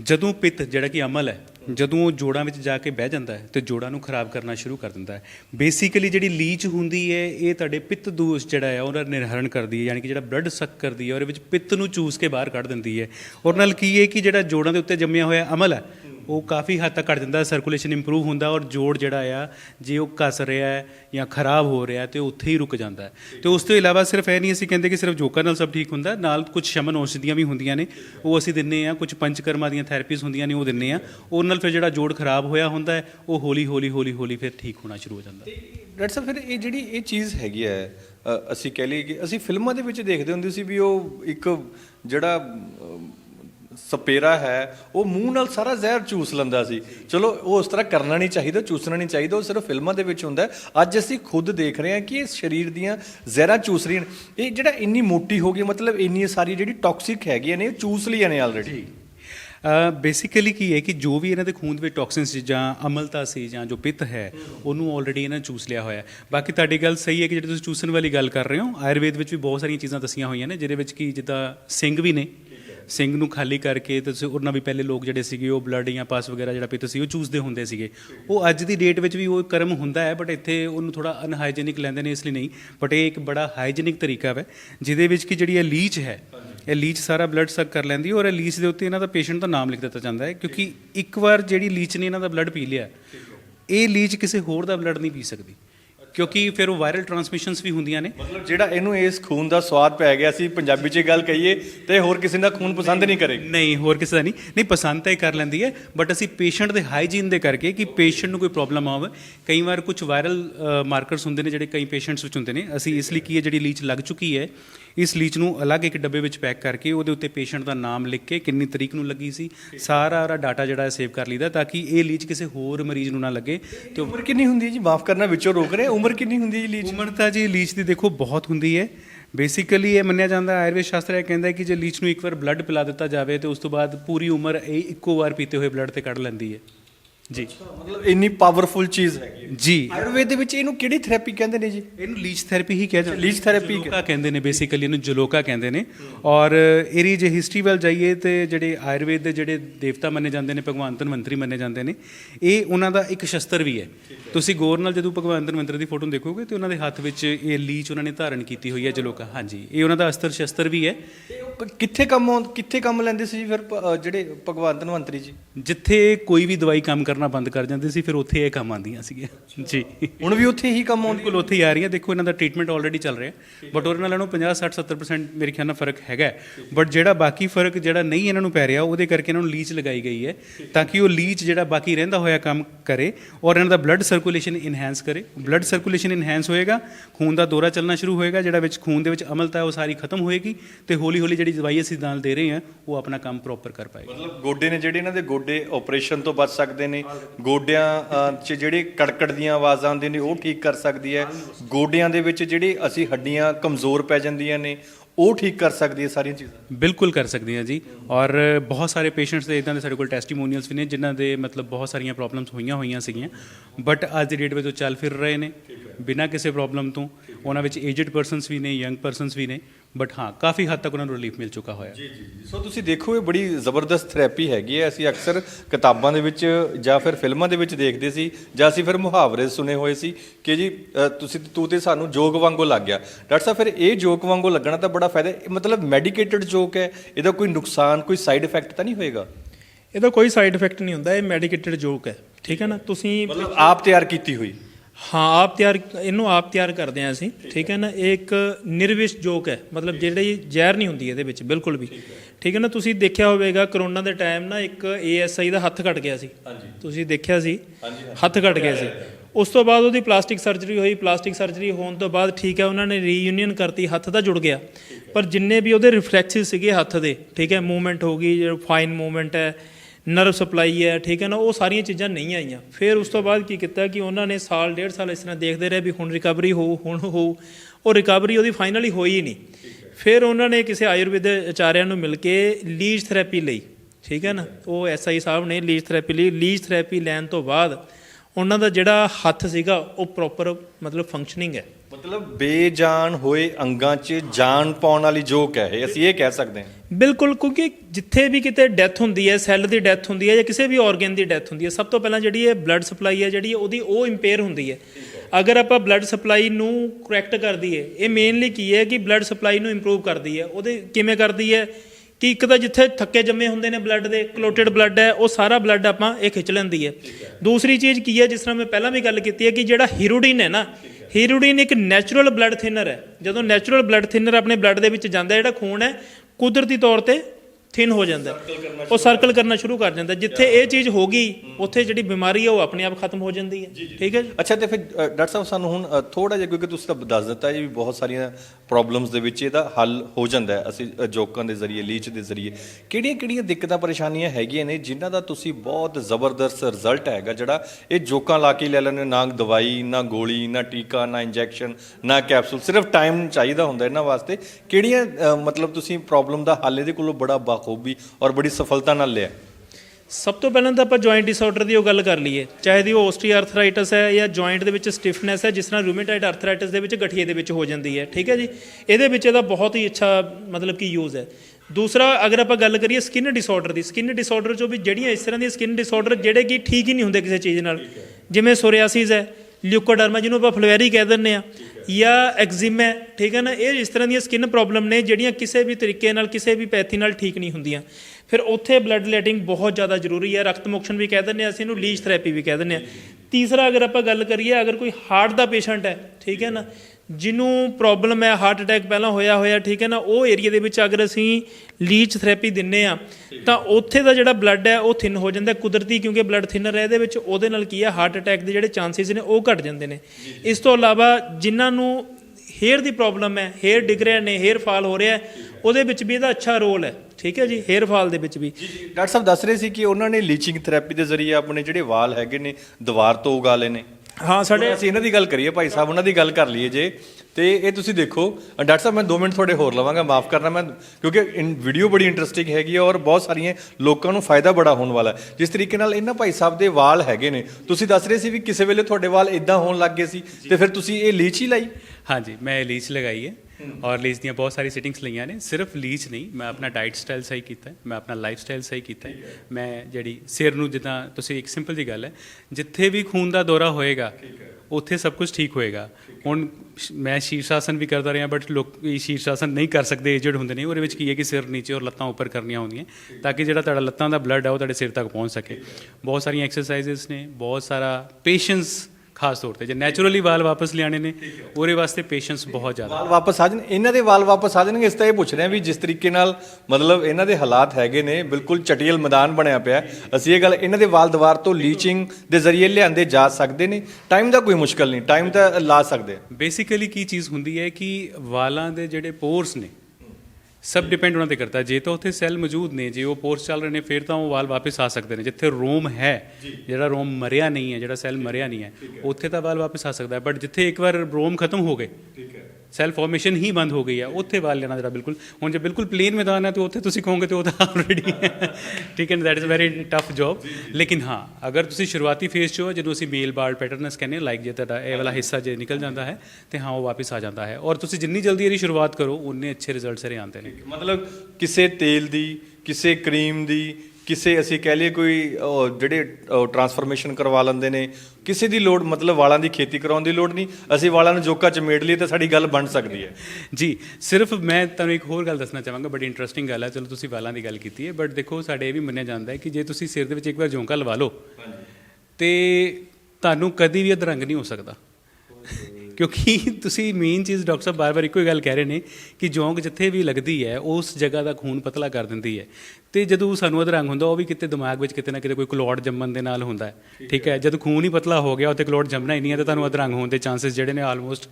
ਜਦੋਂ ਪਿੱਤ ਜਿਹੜਾ ਕਿ ਅਮਲ ਹੈ, ਜਦੋਂ ਉਹ ਜੋੜਾਂ ਵਿੱਚ ਜਾ ਕੇ ਬਹਿ ਜਾਂਦਾ ਹੈ, ਤੇ ਜੋੜਾਂ ਨੂੰ ਖਰਾਬ ਕਰਨਾ ਸ਼ੁਰੂ ਕਰ ਦਿੰਦਾ ਹੈ। ਬੇਸਿਕਲੀ ਜਿਹੜੀ ਲੀਚ ਹੁੰਦੀ ਹੈ, ਇਹ ਤੁਹਾਡੇ ਪਿੱਤ ਦੋਸ਼ ਜਿਹੜਾ ਹੈ, ਉਹਦਾ ਨਿਰਹਰਣ ਕਰਦੀ ਹੈ, ਯਾਨੀ ਕਿ ਜਿਹੜਾ ਬਲੱਡ ਸੱਕ ਕਰਦੀ ਹੈ, ਉਹਦੇ ਵਿੱਚ ਪਿੱਤ ਨੂੰ ਚੂਸ ਕੇ ਬਾਹਰ ਕੱਢ ਦਿੰਦੀ ਹੈ। ਔਰ ਨਾਲ ਕੀ ਹੈ ਕਿ ਜਿਹੜਾ ਜੋੜਾਂ ਦੇ ਉੱਤੇ ਜੰਮਿਆ ਹੋਇਆ ਅਮਲ ਹੈ ਉਹ ਕਾਫੀ ਹੱਦ ਤੱਕ ਘਟ ਜਾਂਦਾ ਸਰਕੂਲੇਸ਼ਨ ਇੰਪਰੂਵ ਹੁੰਦਾ ਔਰ ਜੋੜ ਜਿਹੜਾ ਆ, ਜੇ ਉਹ ਕੱਸ ਰਿਹਾ ਹੈ ਜਾਂ ਖਰਾਬ ਹੋ ਰਿਹਾ ਤੇ ਉੱਥੇ ਹੀ ਰੁਕ ਜਾਂਦਾ ਹੈ। ਤੇ ਉਸ ਤੋਂ ਇਲਾਵਾ ਸਿਰਫ ਇਹ ਨਹੀਂ, ਅਸੀਂ ਕਹਿੰਦੇ ਕਿ ਸਿਰਫ ਜੋਕਾ ਨਾਲ ਸਭ ਠੀਕ ਹੁੰਦਾ, ਨਾਲ ਕੁਝ ਸ਼ਮਨ ਔਸ਼ਧੀਆਂ ਵੀ ਹੁੰਦੀਆਂ ਨੇ, ਉਹ ਅਸੀਂ ਦਿੰਨੇ ਆ ਕੁਝ ਪੰਚਕਰਮਾ ਦੀਆਂ ਥੈਰੇਪੀਜ਼ ਹੁੰਦੀਆਂ ਨੇ, ਉਹ ਦਿੰਨੇ ਆ ਉਹ ਨਾਲ ਫਿਰ ਜਿਹੜਾ ਜੋੜ ਖਰਾਬ ਹੋਇਆ ਹੁੰਦਾ ਉਹ ਹੌਲੀ ਹੌਲੀ ਹੌਲੀ ਹੌਲੀ ਫਿਰ ਠੀਕ ਹੋਣਾ ਸ਼ੁਰੂ ਹੋ ਜਾਂਦਾ। ਡਾਕਟਰ ਸਾਹਿਬ, ਫਿਰ ਇਹ ਜਿਹੜੀ ਇਹ ਚੀਜ਼ ਹੈਗੀ ਹੈ ਅਸੀਂ ਕਹਿ ਲਈਏ ਕਿ ਅਸੀਂ ਫਿਲਮਾਂ ਦੇ ਵਿੱਚ ਦੇਖਦੇ ਹੁੰਦੇ ਸੀ ਵੀ ਉਹ ਇੱਕ ਜਿਹੜਾ ਸਪੇਰਾ ਹੈ, ਉਹ ਮੂੰਹ ਨਾਲ ਸਾਰਾ ਜ਼ਹਿਰ ਚੂਸ ਲੈਂਦਾ ਸੀ। ਚਲੋ, ਉਹ ਉਸ ਤਰ੍ਹਾਂ ਕਰਨਾ ਨਹੀਂ ਚਾਹੀਦਾ, ਚੂਸਣਾ ਨਹੀਂ ਚਾਹੀਦਾ, ਉਹ ਸਿਰਫ ਫਿਲਮਾਂ ਦੇ ਵਿੱਚ ਹੁੰਦਾ ਅੱਜ ਅਸੀਂ ਖੁਦ ਦੇਖ ਰਹੇ ਹਾਂ ਕਿ ਇਹ ਸਰੀਰ ਦੀਆਂ ਜ਼ਹਿਰਾਂ ਚੂਸ ਰਹੀਆਂ ਨੇ। ਇਹ ਜਿਹੜਾ ਇੰਨੀ ਮੋਟੀ ਹੋ ਗਈ, ਮਤਲਬ ਇੰਨੀ ਸਾਰੀ ਜਿਹੜੀ ਟੌਕਸਿਕ ਹੈਗੀਆਂ ਨੇ, ਇਹ ਚੂਸ ਲਈਆਂ ਨੇ ਆਲਰੇਡੀ ਬੇਸਿਕਲੀ ਕੀ ਹੈ ਕਿ ਜੋ ਵੀ ਇਹਨਾਂ ਦੇ ਖੂਨ ਦੇ ਵਿੱਚ ਟੌਕਸਿਨਸ ਜਾਂ ਅਮਲਤਾ ਸੀ ਜਾਂ ਜੋ ਪਿੱਤ ਹੈ, ਉਹਨੂੰ ਆਲਰੇਡੀ ਇਹਨਾਂ ਨੇ ਚੂਸ ਲਿਆ ਹੋਇਆ ਹੈ। ਬਾਕੀ ਤੁਹਾਡੀ ਗੱਲ ਸਹੀ ਹੈ ਕਿ ਜਿਹੜੀ ਤੁਸੀਂ ਚੂਸਣ ਵਾਲੀ ਗੱਲ ਕਰ ਰਹੇ ਹੋ, ਆਯੁਰਵੇਦ ਵਿੱਚ ਵੀ ਬਹੁਤ ਸਾਰੀਆਂ ਚੀਜ਼ਾਂ ਦੱਸੀਆਂ ਹੋਈਆਂ ਨੇ, ਜਿਹਦੇ ਵਿੱਚ ਕੀ ਜਿੱਦਾਂ ਸਿੰਘ ਵੀ ਨੇ ਸਿੰਘ ਨੂੰ ਖਾਲੀ ਕਰਕੇ ਤੇ ਤੁਸੀਂ ਉਹਨਾਂ ਵੀ ਪਹਿਲੇ ਲੋਕ ਜਿਹੜੇ ਸੀਗੇ, ਉਹ ਬਲੱਡ ਜਾਂ ਪਸ ਵਗੈਰਾ ਜਿਹੜਾ ਪੀਤਾ ਸੀ, ਉਹ ਚੂਸਦੇ ਹੁੰਦੇ ਸੀਗੇ। ਉਹ ਅੱਜ ਦੀ ਡੇਟ ਵਿੱਚ ਵੀ ਉਹ ਕਰਮ ਹੁੰਦਾ ਹੈ ਬਟ ਇੱਥੇ ਉਹਨੂੰ ਥੋੜਾ ਅਨਹਾਈਜੀਨਿਕ ਲੈਂਦੇ ਨੇ, ਇਸ ਲਈ ਨਹੀਂ। ਬਟ ਇਹ ਇੱਕ ਬੜਾ ਹਾਈਜੀਨਿਕ ਤਰੀਕਾ ਹੈ ਜਿਹਦੇ ਵਿੱਚ ਕਿ ਜਿਹੜੀ ਇਹ ਲੀਚ ਹੈ, ਇਹ ਲੀਚ ਸਾਰਾ ਬਲੱਡ ਸਕ ਕਰ ਲੈਂਦੀ ਹੈ ਔਰ ਇਹ ਲੀਚ ਦੇ ਉੱਤੇ ਇਹਨਾਂ ਦਾ ਪੇਸ਼ੈਂਟ ਦਾ ਨਾਮ ਲਿਖ ਦਿੱਤਾ ਜਾਂਦਾ ਹੈ, ਕਿਉਂਕਿ ਇੱਕ ਵਾਰ ਜਿਹੜੀ ਲੀਚ ਨੇ ਇਹਨਾਂ ਦਾ ਬਲੱਡ ਪੀ ਲਿਆ, ਇਹ ਲੀਚ ਕਿਸੇ ਹੋਰ ਦਾ ਬਲੱਡ ਨਹੀਂ ਪੀ ਸਕਦੀ। ਕਿਉਂਕਿ ਫਿਰ ਉਹ ਵਾਇਰਲ ਟਰਾਂਸਮਿਸ਼ਨਸ ਵੀ ਹੁੰਦੀਆਂ ਨੇ। ਮਤਲਬ ਜਿਹੜਾ ਇਹਨੂੰ ਇਸ ਖੂਨ ਦਾ ਸਵਾਦ ਪੈ ਗਿਆ ਸੀ ਪੰਜਾਬੀ 'ਚ ਗੱਲ ਕਹੀਏ ਤੇ ਹੋਰ ਕਿਸੇ ਦਾ ਖੂਨ ਪਸੰਦ ਨਹੀਂ ਕਰੇਗੀ। ਨਹੀਂ ਹੋਰ ਕਿਸੇ ਦਾ ਨਹੀਂ। ਨਹੀਂ ਪਸੰਦ ਤਾਂ ਇਹ ਕਰ ਲੈਂਦੀ ਹੈ ਬਟ ਅਸੀਂ ਪੇਸ਼ੈਂਟ ਦੇ ਹਾਈਜੀਨ ਦੇ ਕਰਕੇ ਕਿ ਪੇਸ਼ੈਂਟ ਨੂੰ ਕੋਈ ਪ੍ਰੋਬਲਮ ਆਵੇ ਕਈ ਵਾਰ ਕੁਝ ਵਾਇਰਲ ਮਾਰਕਰਸ ਹੁੰਦੇ ਨੇ ਜਿਹੜੇ ਕਈ ਪੇਸ਼ੈਂਟਸ ਵਿੱਚ ਹੁੰਦੇ ਨੇ। ਅਸੀਂ ਇਸ ਲਈ ਕੀ ਹੈ ਜਿਹੜੀ ਲੀਚ ਲੱਗ ਚੁੱਕੀ ਹੈ ਇਸ ਲੀਚ ਨੂੰ ਅਲੱਗ ਇੱਕ ਡੱਬੇ ਵਿੱਚ ਪੈਕ ਕਰਕੇ ਉਹਦੇ ਉੱਤੇ ਪੇਸ਼ੈਂਟ ਦਾ ਨਾਮ ਲਿਖ ਕੇ ਕਿੰਨੀ ਤਰੀਕ ਨੂੰ ਲੱਗੀ ਸੀ ਸਾਰਾ ਉਹਦਾ ਡਾਟਾ ਜਿਹੜਾ ਹੈ ਸੇਵ ਕਰ ਲਈਦਾ ਤਾਂ ਕਿ ਇਹ ਲੀਚ ਕਿਸੇ ਹੋਰ ਮਰੀਜ਼ ਨੂੰ ਨਾ ਲੱਗੇ। ਤੇ ਉਮਰ ਕਿੰਨੀ ਹੁੰਦੀ ਹੈ ਜੀ? ਮਾਫ ਕਰਨਾ ਵਿੱਚੋਂ ਰੋਕ ਰਹੇ ਉਮਰ ਕਿੰਨੀ ਹੁੰਦੀ ਹੈ ਜੀ ਲੀਚ? ਉਮਰ ਤਾਂ ਜੀ ਲੀਚ ਦੀ ਦੇਖੋ ਬਹੁਤ ਹੁੰਦੀ ਹੈ। ਬੇਸਿਕਲੀ ਇਹ ਮੰਨਿਆ ਜਾਂਦਾ ਆਯੁਰਵੇਦ ਸ਼ਾਸਤਰ ਇਹ ਕਹਿੰਦਾ ਹੈ ਕਿ ਜੇ ਲੀਚ ਨੂੰ ਇੱਕ ਵਾਰ ਬਲੱਡ ਪਿਲਾ ਦਿੱਤਾ ਜਾਵੇ ਤੇ ਉਸ ਤੋਂ ਬਾਅਦ ਪੂਰੀ ਉਮਰ ਇਹ ਇੱਕੋ ਵਾਰ ਪੀਤੇ ਹੋਏ ਬਲੱਡ ਤੇ ਕੱਢ ਲੈਂਦੀ ਹੈ। ਜੀ। ਮਤਲਬ ਇੰਨੀ ਪਾਵਰਫੁਲ ਚੀਜ਼ ਹੈਗੀ ਹੈ। ਜੀ। ਆਯੁਰਵੇਦ ਦੇ ਵਿੱਚ ਇਹਨੂੰ ਕਿਹੜੀ ਥੈਰੇਪੀ ਕਹਿੰਦੇ ਨੇ ਜੀ? ਇਹਨੂੰ ਲੀਚ ਥੈਰੇਪੀ ਹੀ ਕਿਹਾ ਜਾਂਦਾ। ਲੀਚ ਥੈਰੇਪੀ ਕਹਿੰਦੇ ਨੇ ਬੇਸਿਕਲੀ ਇਹਨੂੰ ਜਲੋਕਾ ਕਹਿੰਦੇ ਨੇ। ਔਰ ਇਹਦੀ ਜੇ ਹਿਸਟਰੀ ਵੱਲ ਜਾਈਏ ਤੇ ਜਿਹੜੇ ਆਯੁਰਵੇਦ ਦੇ ਜਿਹੜੇ ਦੇਵਤਾ ਮੰਨੇ ਜਾਂਦੇ ਨੇ ਭਗਵਾਨ ਧਨਵੰਤਰੀ ਮੰਨੇ ਜਾਂਦੇ ਨੇ ਇਹ ਉਹਨਾਂ ਦਾ ਇੱਕ ਸ਼ਸਤਰ ਵੀ ਹੈ। ਤੁਸੀਂ ਗੌਰ ਨਾਲ ਜਦੋਂ ਭਗਵਾਨ ਧਨਵੰਤਰੀ ਦੀ ਫੋਟੋ ਦੇਖੋਗੇ ਤੇ ਉਹਨਾਂ ਦੇ ਹੱਥ ਵਿੱਚ ਇਹ ਲੀਚ ਉਹਨਾਂ ਨੇ ਧਾਰਨ ਕੀਤੀ ਹੋਈ ਹੈ ਜਲੋਕਾ। ਹਾਂਜੀ ਇਹ ਉਹਨਾਂ ਦਾ ਅਸਤਰ ਸ਼ਸਤਰ ਵੀ ਹੈ। ਕਿੱਥੇ ਕੰਮ ਕਿੱਥੇ ਕੰਮ ਲੈਂਦੇ ਸੀ ਜੀ ਫਿਰ ਜਿਹੜੇ ਭਗਵਾਨ ਧਨਵੰਤਰੀ ਜੀ? ਜਿੱਥੇ ਕੋਈ ਵੀ ਦਵਾਈ ਕੰਮ ਕਰਨਾ ਬੰਦ ਕਰ ਜਾਂਦੀ ਸੀ ਫਿਰ ਉੱਥੇ ਇਹ ਕੰਮ ਆਉਂਦੀਆਂ ਸੀਗੀਆਂ। ਜੀ। ਹੁਣ ਵੀ ਉੱਥੇ ਹੀ ਕੰਮ ਆਉਂਦੀ ਬਿਲਕੁਲ ਉੱਥੇ ਹੀ ਆ ਰਹੀਆਂ। ਦੇਖੋ ਇਹਨਾਂ ਦਾ ਟ੍ਰੀਟਮੈਂਟ ਆਲਰੇਡੀ ਚੱਲ ਰਿਹਾ। ਬਟ ਉਹਨਾਂ ਨਾਲੋਂ 50 60 70% ਮੇਰੇ ਖਿਆਲ ਨਾਲ ਫ਼ਰਕ ਹੈਗਾ ਬਟ ਜਿਹੜਾ ਬਾਕੀ ਫ਼ਰਕ ਜਿਹੜਾ ਨਹੀਂ ਇਹਨਾਂ ਨੂੰ ਪੈ ਰਿਹਾ ਉਹਦੇ ਕਰਕੇ ਇਹਨਾਂ ਨੂੰ ਲੀਚ ਲਗਾਈ ਗਈ ਹੈ। ਤਾਂ ਕਿ ਉਹ ਲੀਚ ਜਿਹੜਾ ਬਾਕੀ ਰਹਿੰਦਾ ਹੋਇਆ ਕੰਮ ਕਰੇ ਔਰ ਇਹਨਾਂ ਦਾ ਬਲੱਡ ਸਰਕੂਲੇਸ਼ਨ ਇਨਹੈਂਸ ਕਰੇ। ਬਲੱਡ ਸਰਕੂਲੇਸ਼ਨ ਇਨਹੈਂਸ ਹੋਏਗਾ ਖੂਨ ਦਾ ਦੌਰਾ ਚੱਲਣਾ ਸ਼ੁਰੂ ਹੋਏਗਾ ਜਿਹੜਾ ਵਿੱਚ ਖੂਨ ਦੇ ਵਿੱਚ ਅਮਲਤਾ ਹੈ ਉਹ ਸਾਰੀ ਖਤਮ ਹੋਏਗੀ ਤੇ ਹੌਲੀ ਹੌਲੀ ਜਿਹੜੀ ਦਵਾਈ ਅਸੀਂ ਨਾਲ ਦੇ ਰਹੇ ਹਾਂ ਉਹ ਆਪਣਾ ਕੰਮ ਪ੍ਰੋਪਰ ਕਰ ਪਾਏਗਾ। ਮਤਲਬ ਗੋਡੇ ਨੇ ਜਿਹੜੇ ਇਹਨਾਂ ਦੇ ਗੋਡੇ ਆਪਰੇਸ਼ਨ ਤੋਂ ਬਚ ਸਕਦੇ ਨੇ ਗੋਡਿਆਂ 'ਚ ਜਿਹੜੇ ਕੜਕੜ ਦੀਆਂ ਆਵਾਜ਼ਾਂ ਆਉਂਦੀਆਂ ਨੇ, ਉਹ ਠੀਕ ਕਰ ਸਕਦੀ ਹੈ। ਗੋਡਿਆਂ ਦੇ ਵਿੱਚ ਜਿਹੜੀ ਅਸੀਂ ਹੱਡੀਆਂ ਕਮਜ਼ੋਰ ਪੈ ਜਾਂਦੀਆਂ ਨੇ, ਉਹ ਠੀਕ ਕਰ ਸਕਦੀ ਹੈ ਸਾਰੀਆਂ ਚੀਜ਼ਾਂ। ਬਿਲਕੁਲ ਕਰ ਸਕਦੇ ਹਾਂ ਜੀ। ਔਰ ਬਹੁਤ ਸਾਰੇ ਪੇਸ਼ੈਂਟਸ ਦੇ ਇਦਾਂ ਦੇ ਸਾਡੇ ਕੋਲ ਟੈਸਟੀਮੋਨੀਅਲਸ ਵੀ ਨੇ, ਜਿਨ੍ਹਾਂ ਦੇ ਮਤਲਬ ਬਹੁਤ ਸਾਰੀਆਂ ਪ੍ਰੋਬਲਮਸ ਹੋਈਆਂ ਹੋਈਆਂ ਸੀਗੀਆਂ। ਬਟ ਅੱਜ ਦੀ ਡੇਟ ਵਿੱਚ ਉਹ ਚੱਲ ਫਿਰ ਰਹੇ ਨੇ, ਬਿਨਾਂ ਕਿਸੇ ਪ੍ਰੋਬਲਮ ਤੋਂ। ਉਹਨਾਂ ਵਿੱਚ ਏਜਡ ਪਰਸਨਸ ਵੀ ਨੇ ਯੰਗ ਪਰਸਨਸ ਵੀ ਨੇ ਬਟ ਹਾਂ ਕਾਫੀ ਹੱਦ ਤੱਕ ਉਹਨਾਂ ਨੂੰ ਰਿਲੀਫ ਮਿਲ ਚੁੱਕਾ ਹੋਇਆ ਸੋ ਤੁਸੀਂ ਦੇਖੋ ਇਹ ਬੜੀ ਜ਼ਬਰਦਸਤ ਥੈਰੇਪੀ ਹੈਗੀ ਹੈ ਅਸੀਂ ਅਕਸਰ ਕਿਤਾਬਾਂ ਦੇ ਵਿੱਚ ਜਾਂ ਫਿਰ ਫਿਲਮਾਂ ਦੇ ਵਿੱਚ ਦੇਖਦੇ ਸੀ ਜਾਂ ਅਸੀਂ ਫਿਰ ਮੁਹਾਵਰੇ ਸੁਨੇ ਹੋਏ ਸੀ ਕਿ ਜੀ ਤੁਸੀਂ ਤੂੰ ਤੇ ਸਾਨੂੰ ਜੋਗ ਵਾਂਗੂ ਲੱਗ ਗਿਆ ਡਾਕਟਰ ਸਾਹਿਬ ਫਿਰ ਇਹ ਜੋਗ ਵਾਂਗੂ ਲੱਗਣਾ ਤਾਂ ਬੜਾ ਫਾਇਦਾ ਹੈ। ਮਤਲਬ ਮੈਡੀਕੇਟਡ ਜੋਕ ਹੈ ਇਹਦਾ ਕੋਈ ਨੁਕਸਾਨ ਕੋਈ ਸਾਈਡ ਇਫੈਕਟ ਤਾਂ ਨਹੀਂ ਹੋਏਗਾ ਇਹਦਾ ਕੋਈ ਸਾਈਡ ਇਫੈਕਟ ਨਹੀਂ ਹੁੰਦਾ ਇਹ ਮੈਡੀਕੇਟਡ ਜੋਕ ਹੈ ਠੀਕ ਹੈ ਨਾ ਤੁਸੀਂ ਮਤਲਬ ਆਪ ਤਿਆਰ ਕੀਤੀ ਹੋਈ ਹਾਂ ਆਪ ਤਿਆਰ ਇਹਨੂੰ ਆਪ ਤਿਆਰ ਕਰਦੇ ਹਾਂ ਅਸੀਂ ਠੀਕ ਹੈ ਨਾ? ਇਹ ਇੱਕ ਨਿਰਵਿਸ਼ ਜੋਕ ਹੈ ਮਤਲਬ ਜਿਹੜੀ ਜ਼ਹਿਰ ਨਹੀਂ ਹੁੰਦੀ ਇਹਦੇ ਵਿੱਚ ਬਿਲਕੁਲ ਵੀ। ਠੀਕ ਹੈ। ਨਾ? ਤੁਸੀਂ ਦੇਖਿਆ ਹੋਵੇਗਾ ਕਰੋਨਾ ਦੇ ਟਾਈਮ ਨਾ ਇੱਕ ਏਐਸਆਈ ਦਾ ਹੱਥ ਕੱਟ ਗਿਆ ਸੀ। ਤੁਸੀਂ ਦੇਖਿਆ ਸੀ? ਹੱਥ ਕੱਟ ਗਿਆ ਸੀ। ਉਸ ਤੋਂ ਬਾਅਦ ਉਹਦੀ ਪਲਾਸਟਿਕ ਸਰਜਰੀ ਹੋਈ ਪਲਾਸਟਿਕ ਸਰਜਰੀ ਹੋਣ ਤੋਂ ਬਾਅਦ ਠੀਕ ਹੈ ਉਹਨਾਂ ਨੇ ਰੀਯੂਨੀਅਨ ਕਰਤੀ ਹੱਥ ਤਾਂ ਜੁੜ ਗਿਆ। ਪਰ ਜਿੰਨੇ ਵੀ ਉਹਦੇ ਰਿਫਲੈਕਸਿਸ ਸੀਗੇ ਹੱਥ ਦੇ ਠੀਕ ਹੈ? ਮੂਵਮੈਂਟ ਹੋ ਗਈ ਜਿਹੜਾ ਫਾਈਨ ਮੂਵਮੈਂਟ ਹੈ ਨਰਵ ਸਪਲਾਈ ਹੈ, ਠੀਕ ਹੈ ਨਾ, ਉਹ ਸਾਰੀਆਂ ਚੀਜ਼ਾਂ ਨਹੀਂ ਆਈਆਂ। ਫਿਰ ਉਸ ਤੋਂ ਬਾਅਦ ਕੀ ਕੀਤਾ ਕਿ ਉਹਨਾਂ ਨੇ ਸਾਲ, ਡੇਢ ਸਾਲ ਇਸ ਤਰ੍ਹਾਂ ਦੇਖਦੇ ਰਹੇ ਵੀ ਹੁਣ ਰਿਕਵਰੀ ਹੋ, ਹੁਣ ਹੋਊ ਉਹ ਰਿਕਵਰੀ ਉਹਦੀ ਫਾਈਨਲੀ ਹੋਈ ਨਹੀਂ। ਫਿਰ ਉਹਨਾਂ ਨੇ ਕਿਸੇ ਆਯੁਰਵੇਦ ਆਚਾਰਿਆਂ ਨੂੰ ਮਿਲ ਕੇ ਲੀਜ ਥੈਰੇਪੀ ਲਈ, ਠੀਕ ਹੈ ਨਾ, ਉਹ ਐਸਆਈ ਸਾਹਿਬ ਨੇ ਲੀਜ ਥੈਰੇਪੀ ਲਈ। ਲੀਜ ਥੈਰੇਪੀ ਲੈਣ ਤੋਂ ਬਾਅਦ ਉਹਨਾਂ ਦਾ ਜਿਹੜਾ ਹੱਥ ਸੀਗਾ, ਉਹ ਪ੍ਰੋਪਰ ਮਤਲਬ ਫੰਕਸ਼ਨਿੰਗ ਹੈ। ਮਤਲਬ ਬੇਜਾਨ ਹੋਏ ਅੰਗਾਂ 'ਚ ਜਾਨ ਪਾਉਣ ਵਾਲੀ ਜੋਕ ਹੈ, ਇਹ ਅਸੀਂ ਇਹ ਕਹਿ ਸਕਦੇ ਹਾਂ। ਬਿਲਕੁਲ, ਕਿਉਂਕਿ ਜਿੱਥੇ ਵੀ ਕਿਤੇ ਡੈਥ ਹੁੰਦੀ ਹੈ ਸੈੱਲ ਦੀ ਡੈਥ ਹੁੰਦੀ ਹੈ ਜਾਂ ਕਿਸੇ ਵੀ ਆਰਗਨ ਦੀ ਡੈਥ ਹੁੰਦੀ ਹੈ, ਸਭ ਤੋਂ ਪਹਿਲਾਂ ਜਿਹੜੀ ਇਹ ਬਲੱਡ ਸਪਲਾਈ ਹੈ, ਜਿਹੜੀ ਉਹਦੀ ਉਹ ਇੰਪੇਅਰ ਹੁੰਦੀ ਹੈ। ਅਗਰ ਆਪਾਂ ਬਲੱਡ ਸਪਲਾਈ ਨੂੰ ਕਰੈਕਟ ਕਰ ਦਈਏ, ਇਹ ਮੇਨਲੀ ਕੀ ਹੈ ਕਿ ਬਲੱਡ ਸਪਲਾਈ ਨੂੰ ਇੰਪਰੂਵ ਕਰਦੀ ਹੈ ਉਹਦੇ ਕਿਵੇਂ ਕਰਦੀ ਹੈ ਕਿ ਇੱਕ ਤਾਂ ਜਿੱਥੇ ਥੱਕੇ ਜੰਮੇ ਹੁੰਦੇ ਨੇ ਬਲੱਡ ਦੇ ਕਲੋਟਡ ਬਲੱਡ ਹੈ, ਉਹ ਸਾਰਾ ਬਲੱਡ ਆਪਾਂ ਇਹ ਖਿੱਚ ਲੈਂਦੀ ਹੈ। ਦੂਸਰੀ ਚੀਜ਼ ਕੀ ਹੈ, ਜਿਸ ਤਰ੍ਹਾਂ ਮੈਂ ਪਹਿਲਾਂ ਵੀ ਗੱਲ ਕੀਤੀ ਹੈ ਕਿ ਜਿਹੜਾ ਹੀਰੋਡਿਨ ਹੈ ਨਾ ਹੀਰੋਡਿਨ ਇੱਕ ਨੈਚੁਰਲ ਬਲੱਡ ਥਿਨਰ ਹੈ। ਜਦੋਂ ਨੈਚੁਰਲ ਬਲੱਡ ਥਿਨਰ ਆਪਣੇ ਬਲੱਡ ਦੇ ਵਿੱਚ ਜਾਂਦਾ ਜਿਹੜਾ ਖੂਨ ਹੈ, ਕੁਦਰਤੀ ਤੌਰ ਤੇ ਥਿਨ ਹੋ ਜਾਂਦਾ। ਉਹ ਸਰਕਲ ਕਰਨਾ ਸ਼ੁਰੂ ਕਰ ਜਾਂਦਾ। ਜਿੱਥੇ ਇਹ ਚੀਜ਼ ਹੋ ਗਈ ਉੱਥੇ ਜਿਹੜੀ ਬਿਮਾਰੀ ਹੈ ਉਹ ਆਪਣੇ ਆਪ ਖਤਮ ਹੋ ਜਾਂਦੀ ਹੈ। ਠੀਕ ਹੈ ਜੀ? ਅੱਛਾ ਤੇ ਫਿਰ ਡਾਕਟਰ ਸਾਹਿਬ ਸਾਨੂੰ ਹੁਣ ਥੋੜਾ ਜਿਹਾ ਕਿਉਂਕਿ ਤੁਸੀਂ ਤਾਂ ਦੱਸ ਦਿੱਤਾ ਜੀ ਵੀ ਬਹੁਤ ਸਾਰੀਆਂ ਪ੍ਰੋਬਲਮਸ ਦੇ ਵਿੱਚ ਇਹਦਾ ਹੱਲ ਹੋ ਜਾਂਦਾ ਹੈ। ਅਸੀਂ ਜੋਕਾਂ ਦੇ ਜ਼ਰੀਏ ਲੀਚ ਦੇ ਜ਼ਰੀਏ। ਕਿਹੜੀਆਂ ਕਿਹੜੀਆਂ ਦਿੱਕਤਾਂ ਪਰੇਸ਼ਾਨੀਆਂ ਹੈਗੀਆਂ ਨੇ ਜਿਨ੍ਹਾਂ ਦਾ ਤੁਸੀਂ ਬਹੁਤ ਜ਼ਬਰਦਸਤ ਰਿਜ਼ਲਟ ਹੈਗਾ ਜਿਹੜਾ ਇਹ ਜੋਕਾਂ ਲਾ ਕੇ ਲੈ ਲੈਂਦੇ ਹੋ, ਨਾ ਦਵਾਈ ਨਾ ਗੋਲੀ ਨਾ ਟੀਕਾ ਨਾ ਇੰਜੈਕਸ਼ਨ ਨਾ ਕੈਪਸੂਲ ਸਿਰਫ ਟਾਈਮ ਚਾਹੀਦਾ ਹੁੰਦਾ ਇਹਨਾਂ ਵਾਸਤੇ। ਕਿਹੜੀਆਂ ਮਤਲਬ ਤੁਸੀਂ ਪ੍ਰੋਬਲਮ ਦਾ ਹੱਲ ਇਹਦੇ ਕੋਲੋਂ ਬੜਾ ਖੂਬੀ ਔਰ ਬੜੀ ਸਫਲਤਾ ਨਾਲ ਲਿਆ। ਸਭ ਤੋਂ ਪਹਿਲਾਂ ਤਾਂ ਆਪਾਂ ਜੁਆਇੰਟ ਡਿਸਆਰਡਰ ਦੀ ਉਹ ਗੱਲ ਕਰ ਲਈਏ। ਚਾਹੇ ਦੀ ਉਹ ਓਸਟਰੀ ਆਰਥਰਾਈਟਸ ਹੈ ਜਾਂ ਜੁਆਇੰਟ ਦੇ ਵਿੱਚ ਸਟਿਫਨੈਸ ਹੈ, ਜਿਸ ਤਰ੍ਹਾਂ ਰੂਮੇਟਾਇਡ ਆਰਥਰਾਈਟਸ ਦੇ ਵਿੱਚ ਗਠੀਏ ਦੇ ਵਿੱਚ ਹੋ ਜਾਂਦੀ ਹੈ। ਠੀਕ ਹੈ ਜੀ? ਇਹਦੇ ਵਿੱਚ ਇਹਦਾ ਬਹੁਤ ਹੀ ਅੱਛਾ ਮਤਲਬ ਕਿ ਯੂਜ਼ ਹੈ। ਦੂਸਰਾ, ਅਗਰ ਆਪਾਂ ਗੱਲ ਕਰੀਏ ਸਕਿਨ ਡਿਸਆਰਡਰ ਦੀ ਸਕਿਨ ਡਿਸਆਰਡਰ ਚੋਂ ਵੀ ਜਿਹੜੀਆਂ ਇਸ ਤਰ੍ਹਾਂ ਦੀਆਂ ਸਕਿਨ ਡਿਸਆਰਡਰ ਜਿਹੜੇ ਕਿ ਠੀਕ ਹੀ ਨਹੀਂ ਹੁੰਦੇ ਕਿਸੇ ਚੀਜ਼ ਨਾਲ। ਜਿਵੇਂ ਸੋਰੀਆਸਿਸ ਹੈ ਲਿਊਕੋਡਰਮਾ ਜਿਹਨੂੰ ਆਪਾਂ ਫਲਵੈਰੀ ਕਹਿ ਦਿੰਦੇ ਆ ਜਾਂ ਐਗਜ਼ਿਮਾ ਹੈ, ਠੀਕ ਹੈ ਨਾ? ਇਹ ਇਸ ਤਰ੍ਹਾਂ ਦੀਆਂ ਸਕਿਨ ਪ੍ਰੋਬਲਮ ਨੇ ਜਿਹੜੀਆਂ ਕਿਸੇ ਵੀ ਤਰੀਕੇ ਨਾਲ ਕਿਸੇ ਵੀ ਪੈਥੀ ਨਾਲ ਠੀਕ ਨਹੀਂ ਹੁੰਦੀਆਂ। ਫਿਰ ਉੱਥੇ ਬਲੱਡ ਲੈਟਿੰਗ ਬਹੁਤ ਜ਼ਿਆਦਾ ਜ਼ਰੂਰੀ ਹੈ। ਰਕਤ ਮੋਕਸ਼ਨ ਵੀ ਕਹਿ ਦਿੰਦੇ ਆ ਅਸੀਂ ਇਹਨੂੰ ਲੀਚ ਥੈਰੇਪੀ ਵੀ ਕਹਿ ਦਿੰਦੇ ਆ ਤੀਸਰਾ ਅਗਰ ਆਪਾਂ ਗੱਲ ਕਰੀਏ ਅਗਰ ਕੋਈ ਹਾਰਟ ਦਾ ਪੇਸ਼ੈਂਟ ਹੈ ਠੀਕ ਹੈ ਨਾ? ਜਿਹਨੂੰ ਪ੍ਰੋਬਲਮ ਹੈ ਹਾਰਟ ਅਟੈਕ ਪਹਿਲਾਂ ਹੋਇਆ ਹੋਇਆ ਠੀਕ ਹੈ ਨਾ ਉਹ ਏਰੀਆ ਦੇ ਵਿੱਚ ਅਗਰ ਅਸੀਂ ਲੀਚ ਥੈਰੇਪੀ ਦਿੰਨੇ ਆ ਤਾਂ ਉੱਥੇ ਦਾ ਜਿਹੜਾ ਬਲੱਡ ਹੈ ਉਹ ਥਿਨ ਹੋ ਜਾਂਦਾ। ਕੁਦਰਤੀ ਕਿਉਂਕਿ ਬਲੱਡ ਥਿਨਰ ਹੈ ਇਹਦੇ ਵਿੱਚ ਉਹਦੇ ਨਾਲ ਕੀ ਹੈ ਹਾਰਟ ਅਟੈਕ ਦੇ ਜਿਹੜੇ ਚਾਂਸਸ ਨੇ ਉਹ ਘਟ ਜਾਂਦੇ ਨੇ ਇਸ ਤੋਂ ਇਲਾਵਾ ਜਿਨ੍ਹਾਂ ਨੂੰ ਹੇਅਰ ਦੀ ਪ੍ਰੋਬਲਮ ਹੈ ਹੇਅਰ ਡਿਗ ਰਹੇ ਨੇ ਹੇਅਰ ਫਾਲ ਹੋ ਰਿਹਾ ਉਹਦੇ ਵਿੱਚ ਵੀ ਇਹਦਾ ਅੱਛਾ ਰੋਲ ਹੈ ਠੀਕ ਹੈ ਜੀ ਹੇਅਰ ਫਾਲ ਦੇ ਵਿੱਚ ਵੀ ਡਾਕਟਰ ਸਾਹਿਬ ਦੱਸ ਰਹੇ ਸੀ ਕਿ ਉਹਨਾਂ ਨੇ ਲੀਚਿੰਗ ਥੈਰੇਪੀ ਦੇ ਜ਼ਰੀਏ ਆਪਣੇ ਜਿਹੜੇ ਵਾਲ ਹੈਗੇ ਨੇ ਦੀਵਾਰ ਤੋਂ ਉਗਾ ਲਏ ਨੇ ਹਾਂ ਸਾਡੇ ਅਸੀਂ ਇਹਨਾਂ ਦੀ ਗੱਲ ਕਰੀਏ ਭਾਈ ਸਾਹਿਬ ਉਹਨਾਂ ਦੀ ਗੱਲ ਕਰ ਲਈਏ ਜੇ। ਤੇ ਇਹ ਤੁਸੀਂ ਦੇਖੋ ਡਾਕਟਰ ਸਾਹਿਬ ਮੈਂ 2 ਮਿੰਟ ਤੁਹਾਡੇ ਹੋਰ ਲਵਾਂਗਾ ਮਾਫ ਕਰਨਾ ਮੈਂ ਕਿਉਂਕਿ ਵੀਡੀਓ ਬੜੀ ਇੰਟਰਸਟਿੰਗ ਹੈਗੀ ਹੈ ਔਰ ਬਹੁਤ ਸਾਰੀਆਂ ਲੋਕਾਂ ਨੂੰ ਫਾਇਦਾ ਬੜਾ ਹੋਣ ਵਾਲਾ ਜਿਸ ਤਰੀਕੇ ਨਾਲ ਇਹਨਾਂ ਭਾਈ ਸਾਹਿਬ ਦੇ ਵਾਲ ਹੈਗੇ ਨੇ ਤੁਸੀਂ ਦੱਸ ਰਹੇ ਸੀ ਵੀ ਕਿਸੇ ਵੇਲੇ ਤੁਹਾਡੇ ਵਾਲ ਇਦਾਂ ਹੋਣ ਲੱਗ ਗਏ ਸੀ ਤੇ ਫਿਰ ਤੁਸੀਂ ਇਹ ਲੀਚ ਹੀ ਲਾਈ? ਹਾਂਜੀ ਮੈਂ ਲੀਚ ਲਗਾਈ ਹੈ। ਔਰ ਲੀਚ ਦੀਆਂ ਬਹੁਤ ਸਾਰੀ ਸਿਟਿੰਗਸ ਲਈਆਂ ਨੇ। ਸਿਰਫ ਲੀਚ ਨਹੀਂ ਮੈਂ ਆਪਣਾ ਡਾਈਟ ਸਟਾਈਲ ਸਹੀ ਕੀਤਾ ਮੈਂ ਆਪਣਾ ਲਾਈਫ ਸਟਾਈਲ ਸਹੀ ਕੀਤਾ ਮੈਂ ਜਿਹੜੀ ਸਿਰ ਨੂੰ ਜਿੱਦਾਂ ਤੁਸੀਂ ਇੱਕ ਸਿੰਪਲ ਜੀ ਗੱਲ ਹੈ ਜਿੱਥੇ ਵੀ ਖੂਨ ਦਾ ਦੌਰਾ ਹੋਏਗਾ ਉੱਥੇ ਸਭ ਕੁਝ ਠੀਕ ਹੋਏਗਾ। ਹੁਣ ਮੈਂ ਸ਼ੀਰਸ਼ਾਸਨ ਵੀ ਕਰਦਾ ਰਿਹਾ ਬਟ ਲੋਕ ਇਹ ਸ਼ੀਰਸ਼ਾਸਨ ਨਹੀਂ ਕਰ ਸਕਦੇ ਏਜਡ ਹੁੰਦੇ ਨੇ। ਉਹਦੇ ਵਿੱਚ ਕੀ ਹੈ ਕਿ ਸਿਰ ਨੀਚੇ ਔਰ ਲੱਤਾਂ ਉੱਪਰ ਕਰਨੀਆਂ ਹੁੰਦੀਆਂ ਤਾਂ ਕਿ ਜਿਹੜਾ ਤੁਹਾਡਾ ਲੱਤਾਂ ਦਾ ਬਲੱਡ ਹੈ ਉਹ ਤੁਹਾਡੇ ਸਿਰ ਤੱਕ ਪਹੁੰਚ ਸਕੇ। ਬਹੁਤ ਸਾਰੀਆਂ ਐਕਸਰਸਾਈਜ਼ਸ ਨੇ ਬਹੁਤ ਸਾਰਾ ਪੇਸ਼ੈਂਸ ਖਾਸ ਤੌਰ ਤੇ। ਜੇ ਨੈਚੁਰਲੀ ਵਾਲ ਵਾਪਸ ਲਿਆਣੇ ਨੇ ਉਹਦੇ ਵਾਸਤੇ ਪੇਸ਼ੈਂਸ ਬਹੁਤ ਜ਼ਿਆਦਾ। ਵਾਲ ਵਾਪਸ ਆ ਜਾਣ ਇਹਨਾਂ ਦੇ ਵਾਲ ਵਾਪਸ ਆ ਜਾਣਗੇ ਇਸ ਤਾਂ ਇਹ ਪੁੱਛ ਰਹੇ ਹਾਂ ਵੀ ਜਿਸ ਤਰੀਕੇ ਨਾਲ ਮਤਲਬ ਇਹਨਾਂ ਦੇ ਹਾਲਾਤ ਹੈਗੇ ਨੇ ਬਿਲਕੁਲ ਚਟੀਲ ਮੈਦਾਨ ਬਣਿਆ ਪਿਆ। ਅਸੀਂ ਇਹ ਗੱਲ ਇਹਨਾਂ ਦੇ ਵਾਲ ਦੀਵਾਰ ਤੋਂ ਲੀਚਿੰਗ ਦੇ ਜ਼ਰੀਏ ਲਿਆਂਦੇ ਜਾ ਸਕਦੇ ਨੇ। ਟਾਈਮ ਦਾ ਕੋਈ ਮੁਸ਼ਕਲ ਨਹੀਂ ਟਾਈਮ ਤਾਂ ਲਾ ਸਕਦੇ ਆ। ਬੇਸਿਕਲੀ ਕੀ ਚੀਜ਼ ਹੁੰਦੀ ਹੈ ਕਿ ਵਾਲਾਂ ਦੇ ਜਿਹੜੇ ਪੋਰਸ ਨੇ ਸਭ ਡਿਪੈਂਡ ਉਹਨਾਂ ਤੇ ਕਰਦਾ। ਹੈ। ਜੇ ਤਾਂ ਉੱਥੇ ਸੈੱਲ ਮੌਜੂਦ ਨੇ ਜੇ ਉਹ ਪੋਰਸ ਚੱਲ ਰਹੇ ਨੇ ਫਿਰ ਤਾਂ ਉਹ ਵਾਲ ਵਾਪਸ ਆ ਸਕਦੇ ਨੇ। ਜਿੱਥੇ ਰੋਮ ਹੈ ਜਿਹੜਾ ਰੋਮ ਮਰਿਆ ਨਹੀਂ ਹੈ ਜਿਹੜਾ ਸੈੱਲ ਮਰਿਆ ਨਹੀਂ ਹੈ ਉੱਥੇ ਤਾਂ ਵਾਲ ਵਾਪਸ ਆ ਸਕਦਾ ਹੈ। ਬਟ ਜਿੱਥੇ ਇੱਕ ਵਾਰ ਰੋਮ ਖਤਮ ਹੋ ਗਏ ਸੈਲ ਫਾਰਮੇਸ਼ਨ ਹੀ ਬੰਦ ਹੋ ਗਈ ਹੈ। ਉੱਥੇ ਵਾਲ ਲੈਣਾ ਜਿਹੜਾ ਬਿਲਕੁਲ। ਹੁਣ ਜੇ ਬਿਲਕੁਲ ਪਲੇਨ ਮੈਦਾਨ ਹੈ ਤੇ ਉੱਥੇ ਤੁਸੀਂ ਕਹੋਗੇ ਤੇ ਉਹ ਤਾਂ ਆਲਰੇਡੀ ਠੀਕ ਹੈ that is very tough job ਲੇਕਿਨ ਹਾਂ ਅਗਰ ਤੁਸੀਂ ਸ਼ੁਰੂਆਤੀ ਫੇਸ 'ਚ ਹੋ ਜਦੋਂ ਅਸੀਂ ਮੇਲ ਬਾਲ ਪੈਟਰਨਸ ਕਹਿੰਦੇ ਲਾਈਕ ਜੇ ਤੁਹਾਡਾ ਇਹ ਵਾਲਾ ਹਿੱਸਾ ਜੇ ਨਿਕਲ ਜਾਂਦਾ ਹੈ ਤੇ ਹਾਂ ਉਹ ਵਾਪਸ ਆ ਜਾਂਦਾ ਹੈ। ਔਰ ਤੁਸੀਂ ਜਿੰਨੀ ਜਲਦੀ ਇਹਦੀ ਸ਼ੁਰੂਆਤ ਕਰੋ ਉਨੇ ਅੱਛੇ ਰਿਜ਼ਲਟ ਸਾਰੇ ਆਉਂਦੇ ਨੇ। ਮਤਲਬ ਕਿਸੇ ਤੇਲ ਦੀ ਕਿਸੇ ਕਰੀਮ ਦੀ ਕਿਸੇ ਅਸੀਂ ਕਹਿ ਲਈਏ ਕੋਈ ਉਹ ਜਿਹੜੇ ਟਰਾਂਸਫਰਮੇਸ਼ਨ ਕਰਵਾ ਲੈਂਦੇ ਨੇ ਕਿਸੇ ਦੀ ਲੋੜ ਮਤਲਬ ਵਾਲਾਂ ਦੀ ਖੇਤੀ ਕਰਾਉਣ ਦੀ ਲੋੜ ਨਹੀਂ ਅਸੀਂ ਵਾਲਾਂ ਨੂੰ ਜੋਕਾ ਚਮੇੜ ਲਈਏ ਤਾਂ ਸਾਡੀ ਗੱਲ ਬਣ ਸਕਦੀ ਹੈ। ਜੀ ਸਿਰਫ ਮੈਂ ਤੁਹਾਨੂੰ ਇੱਕ ਹੋਰ ਗੱਲ ਦੱਸਣਾ ਚਾਹਾਂਗਾ ਬੜੀ ਇੰਟਰਸਟਿੰਗ ਗੱਲ ਹੈ ਚਲੋ ਤੁਸੀਂ ਵਾਲਾਂ ਦੀ ਗੱਲ ਕੀਤੀ ਹੈ ਬਟ ਦੇਖੋ ਸਾਡੇ ਇਹ ਵੀ ਮੰਨਿਆ ਜਾਂਦਾ ਹੈ ਕਿ ਜੇ ਤੁਸੀਂ ਸਿਰ ਦੇ ਵਿੱਚ ਇੱਕ ਵਾਰ ਝੋਂਕਾ ਲਵਾ ਲਓ ਤੇ ਤੁਹਾਨੂੰ ਕਦੀ ਵੀ ਅਧਰੰਗ ਨਹੀਂ ਹੋ ਸਕਦਾ। ਕਿਉਂਕਿ ਤੁਸੀਂ ਮੇਨ ਚੀਜ਼ ਡਾਕਟਰ ਸਾਹਿਬ ਬਾਰ-ਬਾਰ ਇੱਕੋ ਹੀ ਗੱਲ ਕਹਿ ਰਹੇ ਨੇ ਕਿ ਜੌਂਕ ਜਿੱਥੇ ਵੀ ਲੱਗਦੀ ਹੈ ਉਸ ਜਗ੍ਹਾ ਦਾ ਖੂਨ ਪਤਲਾ ਕਰ ਦਿੰਦੀ ਹੈ। ਤੇ ਜਦੋਂ ਸਾਨੂੰ ਅਧਰੰਗ ਹੁੰਦਾ ਉਹ ਵੀ ਕਿਤੇ ਦਿਮਾਗ ਵਿੱਚ ਕਿਤੇ ਨਾ ਕਿਤੇ ਕੋਈ ਕਲੋਟ ਜੰਮਣ ਦੇ ਨਾਲ ਹੁੰਦਾ ਹੈ। ਠੀਕ ਹੈ। ਜਦੋਂ ਖੂਨ ਹੀ ਪਤਲਾ ਹੋ ਗਿਆ ਉੱਥੇ ਕਲੋਟ ਜੰਮਣਾ ਹੀ ਨਹੀਂ ਹੈ ਤੇ ਤੁਹਾਨੂੰ ਅਧਰੰਗ ਹੋਣ ਦੇ ਚਾਂਸਸ ਜਿਹੜੇ ਨੇ ਆਲਮੋਸਟ